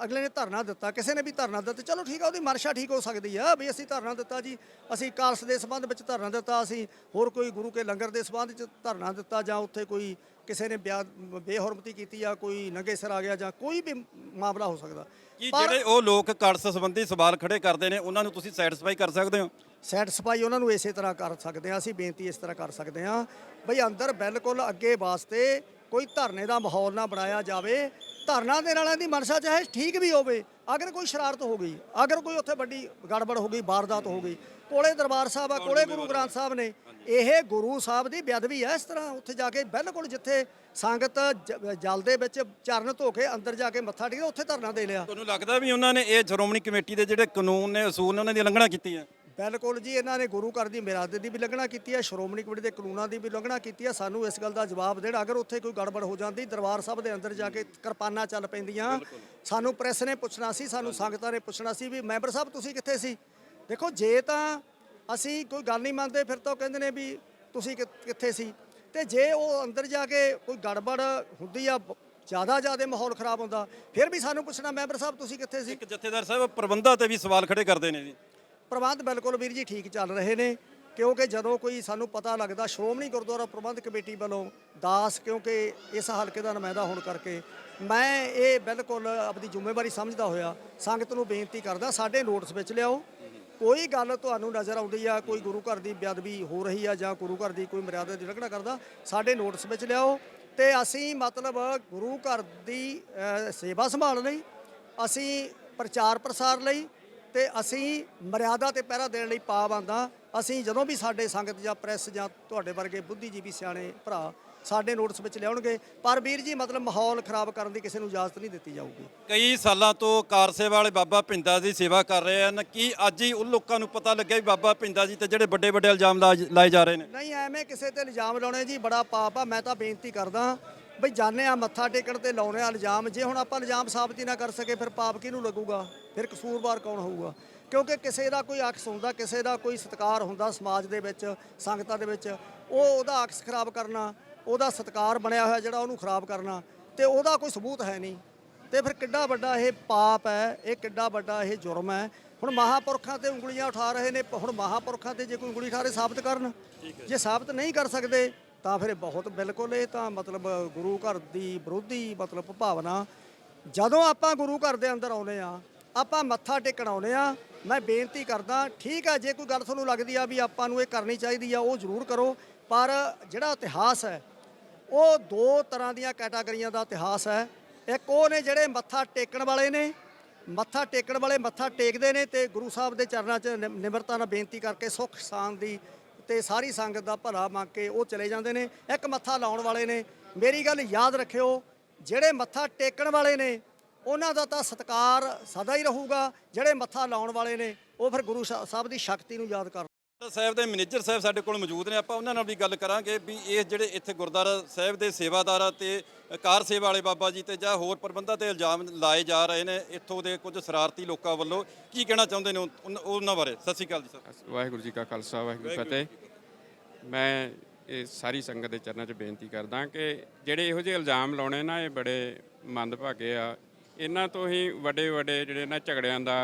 ਅਗਲੇ ਨੇ ਧਰਨਾ ਦਿੱਤਾ, ਕਿਸੇ ਨੇ ਵੀ ਧਰਨਾ ਦਿੱਤਾ, ਚਲੋ ਠੀਕ ਆ, ਉਹਦੀ ਮਰਸ਼ਾ ਠੀਕ ਹੋ ਸਕਦੀ ਆ, ਵੀ ਅਸੀਂ ਧਰਨਾ ਦਿੱਤਾ ਜੀ, ਅਸੀਂ ਕਾਲਸ ਦੇ ਸੰਬੰਧ ਵਿੱਚ ਧਰਨਾ ਦਿੱਤਾ, ਅਸੀਂ ਹੋਰ ਕੋਈ ਗੁਰੂ ਕੇ ਲੰਗਰ ਦੇ ਸੰਬੰਧ ਵਿੱਚ ਧਰਨਾ ਦਿੱਤਾ, ਜਾਂ ਉੱਥੇ ਕੋਈ ਕਿਸੇ ਨੇ ਬਿਆ- ਬੇਹਰਮਤੀ ਕੀਤੀ ਆ, ਕੋਈ ਨੰਗੇ ਸਿਰ ਆ ਗਿਆ, ਜਾਂ ਕੋਈ ਵੀ ਮਾਮਲਾ ਹੋ ਸਕਦਾ। ਜਿਹੜੇ ਉਹ ਲੋਕ ਕੜਸ ਸੰਬੰਧੀ ਸਵਾਲ ਖੜੇ ਕਰਦੇ ਨੇ, ਉਹਨਾਂ ਨੂੰ ਤੁਸੀਂ ਸੈਟੀਸਫਾਈ ਕਰ ਸਕਦੇ ਹੋ? ਸੈਟੀਸਫਾਈ ਉਹਨਾਂ ਨੂੰ ਇਸੇ ਤਰ੍ਹਾਂ ਕਰ ਸਕਦੇ ਆ ਅਸੀਂ ਬੇਨਤੀ ਇਸ ਤਰ੍ਹਾਂ ਕਰ ਸਕਦੇ ਆ ਬਈ ਅੰਦਰ ਬਿਲਕੁਲ ਅੱਗੇ ਵਾਸਤੇ ਕੋਈ ਧਰਨੇ ਦਾ ਮਾਹੌਲ ਨਾ ਬਣਾਇਆ ਜਾਵੇ। ਧਰਨਾ ਦੇਣ ਵਾਲਿਆਂ ਦੀ ਮਨਸ਼ਾ ਚਾਹੇ ਠੀਕ ਵੀ ਹੋਵੇ ਅਗਰ ਕੋਈ ਸ਼ਰਾਰਤ ਹੋ ਗਈ ਅਗਰ ਕੋਈ ਉੱਥੇ ਵੱਡੀ ਗੜਬੜ ਹੋ ਗਈ ਵਾਰਦਾਤ ਹੋ ਗਈ ਕੋਲੇ ਦਰਬਾਰ ਸਾਹਿਬ ਆ ਕੋਲੇ ਗੁਰੂ ਗ੍ਰੰਥ ਸਾਹਿਬ ਨੇ ਇਹ ਗੁਰੂ ਸਾਹਿਬ ਦੀ ਬੇਅਦਬੀ ਹੈ ਇਸ ਤਰ੍ਹਾਂ ਉੱਥੇ ਜਾ ਕੇ ਬਿਲਕੁਲ ਜਿੱਥੇ ਸੰਗਤ ਜਲ ਦੇ ਵਿੱਚ ਚਰਨ ਧੋ ਕੇ ਅੰਦਰ ਜਾ ਕੇ ਮੱਥਾ ਟੇਕੇ ਉੱਥੇ ਧਰਨਾ ਦੇ ਲਿਆ। ਤੁਹਾਨੂੰ ਲੱਗਦਾ ਵੀ ਉਹਨਾਂ ਨੇ ਇਹ ਸ਼੍ਰੋਮਣੀ ਕਮੇਟੀ ਦੇ ਜਿਹੜੇ ਕਾਨੂੰਨ ਨੇ ਅਸੂਲ ਨੇ ਉਹਨਾਂ ਦੀ ਉਲੰਘਣਾ ਕੀਤੀ ਹੈ ਬਿਲਕੁਲ ਜੀ ਇਹਨਾਂ ਨੇ ਗੁਰੂ ਘਰ ਦੀ ਮਿਰਾਦ ਦੀ ਵੀ ਉਲੰਘਣਾ ਕੀਤੀ ਹੈ ਸ਼੍ਰੋਮਣੀ ਕਮੇਟੀ ਦੇ ਕਾਨੂੰਨਾਂ ਦੀ ਵੀ ਉਲੰਘਣਾ ਕੀਤੀ ਹੈ। ਸਾਨੂੰ ਇਸ ਗੱਲ ਦਾ ਜਵਾਬ ਦੇਣ ਅਗਰ ਉੱਥੇ ਕੋਈ ਗੜਬੜ ਹੋ ਜਾਂਦੀ ਦਰਬਾਰ ਸਾਹਿਬ ਦੇ ਅੰਦਰ ਜਾ ਕੇ ਕਿਰਪਾਨਾਂ ਚੱਲ ਪੈਂਦੀਆਂ। ਸਾਨੂੰ ਪ੍ਰੈਸ ਨੇ ਪੁੱਛਣਾ ਸੀ ਸਾਨੂੰ ਸੰਗਤਾਂ ਨੇ ਪੁੱਛਣਾ ਸੀ ਵੀ ਮੈਂਬਰ ਸਾਹਿਬ ਤੁਸੀਂ ਕਿੱਥੇ ਸੀ? ਦੇਖੋ ਜੇ ਤਾਂ ਅਸੀਂ ਕੋਈ ਗੱਲ ਨਹੀਂ ਮੰਨਦੇ ਫਿਰ ਤਾਂ ਉਹ ਕਹਿੰਦੇ ਨੇ ਵੀ ਤੁਸੀਂ ਕਿ- ਕਿੱਥੇ ਸੀ? ਤੇ ਜੇ ਉਹ ਅੰਦਰ ਜਾ ਕੇ ਕੋਈ ਗੜਬੜ ਹੁੰਦੀ ਆ ਜ਼ਿਆਦਾ ਜ਼ਿਆਦਾ ਮਾਹੌਲ ਖਰਾਬ ਹੁੰਦਾ ਫਿਰ ਵੀ ਸਾਨੂੰ ਪੁੱਛਣਾ ਮੈਂਬਰ ਸਾਹਿਬ ਤੁਸੀਂ ਕਿੱਥੇ ਸੀ? ਇੱਕ ਜਥੇਦਾਰ ਸਾਹਿਬ ਪ੍ਰਬੰਧਾਂ ਤੇ ਵੀ ਸਵਾਲ ਖੜੇ ਕਰਦੇ ਨੇ ਜੀ। ਪ੍ਰਬੰਧ ਬਿਲਕੁਲ ਵੀਰ ਜੀ ਠੀਕ ਚੱਲ ਰਹੇ ਨੇ, ਕਿਉਂਕਿ ਜਦੋਂ ਕੋਈ ਸਾਨੂੰ ਪਤਾ ਲੱਗਦਾ ਸ਼੍ਰੋਮਣੀ ਗੁਰਦੁਆਰਾ ਪ੍ਰਬੰਧ ਕਮੇਟੀ ਵੱਲੋਂ ਦਾਸ, ਕਿਉਂਕਿ ਇਸ ਹਲਕੇ ਦਾ ਨੁਮਾਇੰਦਾ ਹੋਣ ਕਰਕੇ, ਮੈਂ ਇਹ ਬਿਲਕੁਲ ਆਪਣੀ ਜ਼ਿੰਮੇਵਾਰੀ ਸਮਝਦਾ ਹੋਇਆ, ਸੰਗਤ ਨੂੰ ਬੇਨਤੀ ਕਰਦਾ, ਸਾਡੇ ਨੋਟਿਸ ਵਿੱਚ ਲਿਆਓ। ਕੋਈ ਗੱਲ ਤੁਹਾਨੂੰ ਨਜ਼ਰ ਆਉਂਦੀ ਆ, ਕੋਈ ਗੁਰੂ ਘਰ ਦੀ ਬੇਅਦਬੀ ਹੋ ਰਹੀ ਆ ਜਾਂ ਗੁਰੂ ਘਰ ਦੀ ਕੋਈ ਮਰਿਆਦਾ ਦੀ ਉਲੰਘਣਾ ਕਰਦਾ, ਸਾਡੇ ਨੋਟਿਸ ਵਿੱਚ ਲਿਆਓ। ਤੇ ਅਸੀਂ ਮਤਲਬ ਗੁਰੂ ਘਰ ਦੀ ਸੇਵਾ ਸੰਭਾਲ ਲਈ, ਅਸੀਂ ਪ੍ਰਚਾਰ ਪ੍ਰਸਾਰ ਲਈ ਤੇ ਅਸੀਂ ਮਰਿਆਦਾ ਤੇ ਪਹਿਰਾ ਦੇਣ ਲਈ ਪਾਬੰਦ ਅਸੀਂ ਜਦੋਂ ਵੀ ਸਾਡੇ ਸੰਗਤ ਜਾਂ ਪ੍ਰੈਸ ਜਾਂ ਤੁਹਾਡੇ ਵਰਗੇ ਬੁੱਧੀਜੀਵੀ ਸਿਆਣੇ ਭਰਾ ਸਾਡੇ ਨੋਟਿਸ ਵਿੱਚ ਲਿਆਉਣਗੇ ਪਰ ਵੀਰ ਜੀ ਮਤਲਬ ਮਾਹੌਲ ਖਰਾਬ ਕਰਨ ਦੀ ਕਿਸੇ ਨੂੰ ਇਜਾਜ਼ਤ ਨਹੀਂ ਦਿੱਤੀ ਜਾਊਗੀ। ਕਈ ਸਾਲਾਂ ਤੋਂ ਕਾਰ ਸੇਵਾ ਵਾਲੇ ਬਾਬਾ ਭਿੰਦਾ ਦੀ ਸੇਵਾ ਕਰ ਰਹੇ ਹਨ। ਕੀ ਅੱਜ ਹੀ ਉਹ ਲੋਕਾਂ ਨੂੰ ਪਤਾ ਲੱਗਿਆ ਵੀ ਬਾਬਾ ਭਿੰਦਾ ਜੀ ਤੇ ਜਿਹੜੇ ਵੱਡੇ ਵੱਡੇ ਇਲਜ਼ਾਮ ਲਾਏ ਜਾ ਰਹੇ ਨੇ? ਨਹੀਂ ਐਵੇਂ ਕਿਸੇ ਤੇ ਇਲਜ਼ਾਮ ਲਾਉਣੇ ਜੀ ਬੜਾ ਪਾਪ ਆ ਮੈਂ ਤਾਂ ਬੇਨਤੀ ਕਰਦਾ ਬਈ ਜਾਣੇ ਆ, ਮੱਥਾ ਟੇਕਣ ਤੇ ਲਾਉਣੇ ਆ ਇਲਜ਼ਾਮ। ਜੇ ਹੁਣ ਆਪਾਂ ਇਲਜ਼ਾਮ ਸਾਬਤ ਹੀ ਨਾ ਕਰ ਸਕੇ, ਫਿਰ ਪਾਪ ਕਿਹਨੂੰ ਲੱਗੂਗਾ? ਫਿਰ ਕਸੂਰਵਾਰ ਕੌਣ ਹੋਊਗਾ? ਕਿਉਂਕਿ ਕਿਸੇ ਦਾ ਕੋਈ ਅਕਸ ਹੁੰਦਾ, ਕਿਸੇ ਦਾ ਕੋਈ ਸਤਕਾਰ ਹੁੰਦਾ ਸਮਾਜ ਦੇ ਵਿੱਚ, ਸੰਗਤਾਂ ਦੇ ਵਿੱਚ, ਉਹ ਉਹਦਾ ਅਕਸ ਖਰਾਬ ਕਰਨਾ, ਉਹਦਾ ਸਤਕਾਰ ਬਣਿਆ ਹੋਇਆ ਜਿਹੜਾ ਉਹਨੂੰ ਖਰਾਬ ਕਰਨਾ, ਤੇ ਉਹਦਾ ਕੋਈ ਸਬੂਤ ਹੈ ਨਹੀਂ। ਤੇ ਫਿਰ ਕਿੱਡਾ ਵੱਡਾ ਇਹ ਪਾਪ ਹੈ, ਇਹ ਕਿੱਡਾ ਵੱਡਾ ਇਹ ਜੁਰਮ ਹੈ। ਹੁਣ ਮਹਾਪੁਰਖਾਂ ਤੇ ਉਂਗਲੀਆਂ ਉਠਾ ਰਹੇ ਨੇ, ਹੁਣ ਮਹਾਪੁਰਖਾਂ ਤੇ ਜੇ ਕੋਈ ਉਂਗਲੀ ਉਠਾ ਰਹੇ, ਸਾਬਤ ਕਰਨ? ਜੇ ਸਾਬਤ ਨਹੀਂ ਕਰ ਸਕਦੇ ਤਾਂ ਫਿਰ ਬਹੁਤ ਬਿਲਕੁਲ ਇਹ ਤਾਂ ਮਤਲਬ ਗੁਰੂ ਘਰ ਦੀ ਵਿਰੋਧੀ ਮਤਲਬ ਭਾਵਨਾ। ਜਦੋਂ ਆਪਾਂ ਗੁਰੂ ਘਰ ਦੇ ਅੰਦਰ ਆਉਨੇ ਆ ਆਪਾਂ ਮੱਥਾ ਟੇਕਣ ਆਉਨੇ ਆ ਮੈਂ ਬੇਨਤੀ ਕਰਦਾ, ਠੀਕ ਆ ਜੇ ਕੋਈ ਗੱਲ ਤੁਹਾਨੂੰ ਲੱਗਦੀ ਆ ਵੀ ਆਪਾਂ ਨੂੰ ਇਹ ਕਰਨੀ ਚਾਹੀਦੀ ਆ, ਉਹ ਜ਼ਰੂਰ ਕਰੋ, ਪਰ ਜਿਹੜਾ ਇਤਿਹਾਸ ਹੈ, ਉਹ ਦੋ ਤਰ੍ਹਾਂ ਦੀਆਂ ਕੈਟਾਗਰੀਆਂ ਦਾ ਇਤਿਹਾਸ ਹੈ। ਇੱਕ ਉਹ ਨੇ ਜਿਹੜੇ ਮੱਥਾ ਟੇਕਣ ਵਾਲੇ ਨੇ, ਮੱਥਾ ਟੇਕਣ ਵਾਲੇ ਮੱਥਾ ਟੇਕਦੇ ਨੇ ਤੇ ਗੁਰੂ ਸਾਹਿਬ ਦੇ ਚਰਨਾਂ 'ਚ ਨਿ- ਨਿਮਰਤਾ ਨਾਲ ਬੇਨਤੀ ਕਰਕੇ ਸੁੱਖ ਸ਼ਾਨ ਦੀ ਤੇ ਸਾਰੀ ਸੰਗਤ ਦਾ ਭਲਾ ਮੰਗ ਕੇ ਉਹ ਚਲੇ ਜਾਂਦੇ ਨੇ, ਇੱਕ ਮੱਥਾ ਲਾਉਣ ਵਾਲੇ ਨੇ। ਮੇਰੀ ਗੱਲ ਯਾਦ ਰੱਖਿਓ, ਜਿਹੜੇ ਮੱਥਾ ਟੇਕਣ ਵਾਲੇ ਨੇ, ਉਹਨਾਂ ਦਾ ਤਾਂ ਸਤਕਾਰ ਸਦਾ ਹੀ ਰਹੂਗਾ। ਜਿਹੜੇ ਮੱਥਾ ਲਾਉਣ ਵਾਲੇ ਨੇ, ਉਹ ਫਿਰ ਗੁਰੂ ਸਾ- ਸਾਹਿਬ ਦੀ ਸ਼ਕਤੀ ਨੂੰ ਯਾਦ ਕਰ ਸਾਹਿਬ ਦੇ ਮੈਨੇਜਰ ਸਾਹਿਬ ਸਾਡੇ ਕੋਲ ਮੌਜੂਦ ਨੇ। ਆਪਾਂ ਉਹਨਾਂ ਨਾਲ ਵੀ ਗੱਲ ਕਰਾਂਗੇ ਵੀ ਇਹ ਜਿਹੜੇ ਇੱਥੇ ਗੁਰਦੁਆਰਾ ਸਾਹਿਬ ਦੇ ਸੇਵਾਦਾਰ ਤੇ ਕਾਰ ਸੇਵਾ ਵਾਲੇ ਬਾਬਾ ਜੀ ਤੇ ਜਾਂ ਹੋਰ ਪ੍ਰਬੰਧਾਂ ਤੇ ਇਲਜ਼ਾਮ ਲਾਏ ਜਾ ਰਹੇ ਨੇ ਇੱਥੋਂ ਦੇ ਕੁਝ ਸ਼ਰਾਰਤੀ ਲੋਕਾਂ ਵੱਲੋਂ। ਕੀ ਕਹਿਣਾ ਚਾਹੁੰਦੇ ਨੇ ਉਹਨਾਂ ਬਾਰੇ? ਸਤਿ ਸ਼੍ਰੀ ਅਕਾਲ ਜੀ ਸਰ। ਵਾਹਿਗੁਰੂ ਜੀ ਕਾ ਖਾਲਸਾ ਵਾਹਿਗੁਰੂ ਫਤਿਹ। ਮੈਂ ਇਹ ਸਾਰੀ ਸੰਗਤ ਦੇ ਚਰਨਾਂ 'ਚ ਬੇਨਤੀ ਕਰਦਾ ਕਿ ਜਿਹੜੇ ਇਹੋ ਜਿਹੇ ਇਲਜ਼ਾਮ ਲਾਉਣੇ ਨਾ ਇਹ ਬੜੇ ਮੰਦਭਾਗੇ ਆ। ਇਹਨਾਂ ਤੋਂ ਹੀ ਵੱਡੇ ਵੱਡੇ ਜਿਹੜੇ ਨਾ ਝਗੜਿਆਂ ਦਾ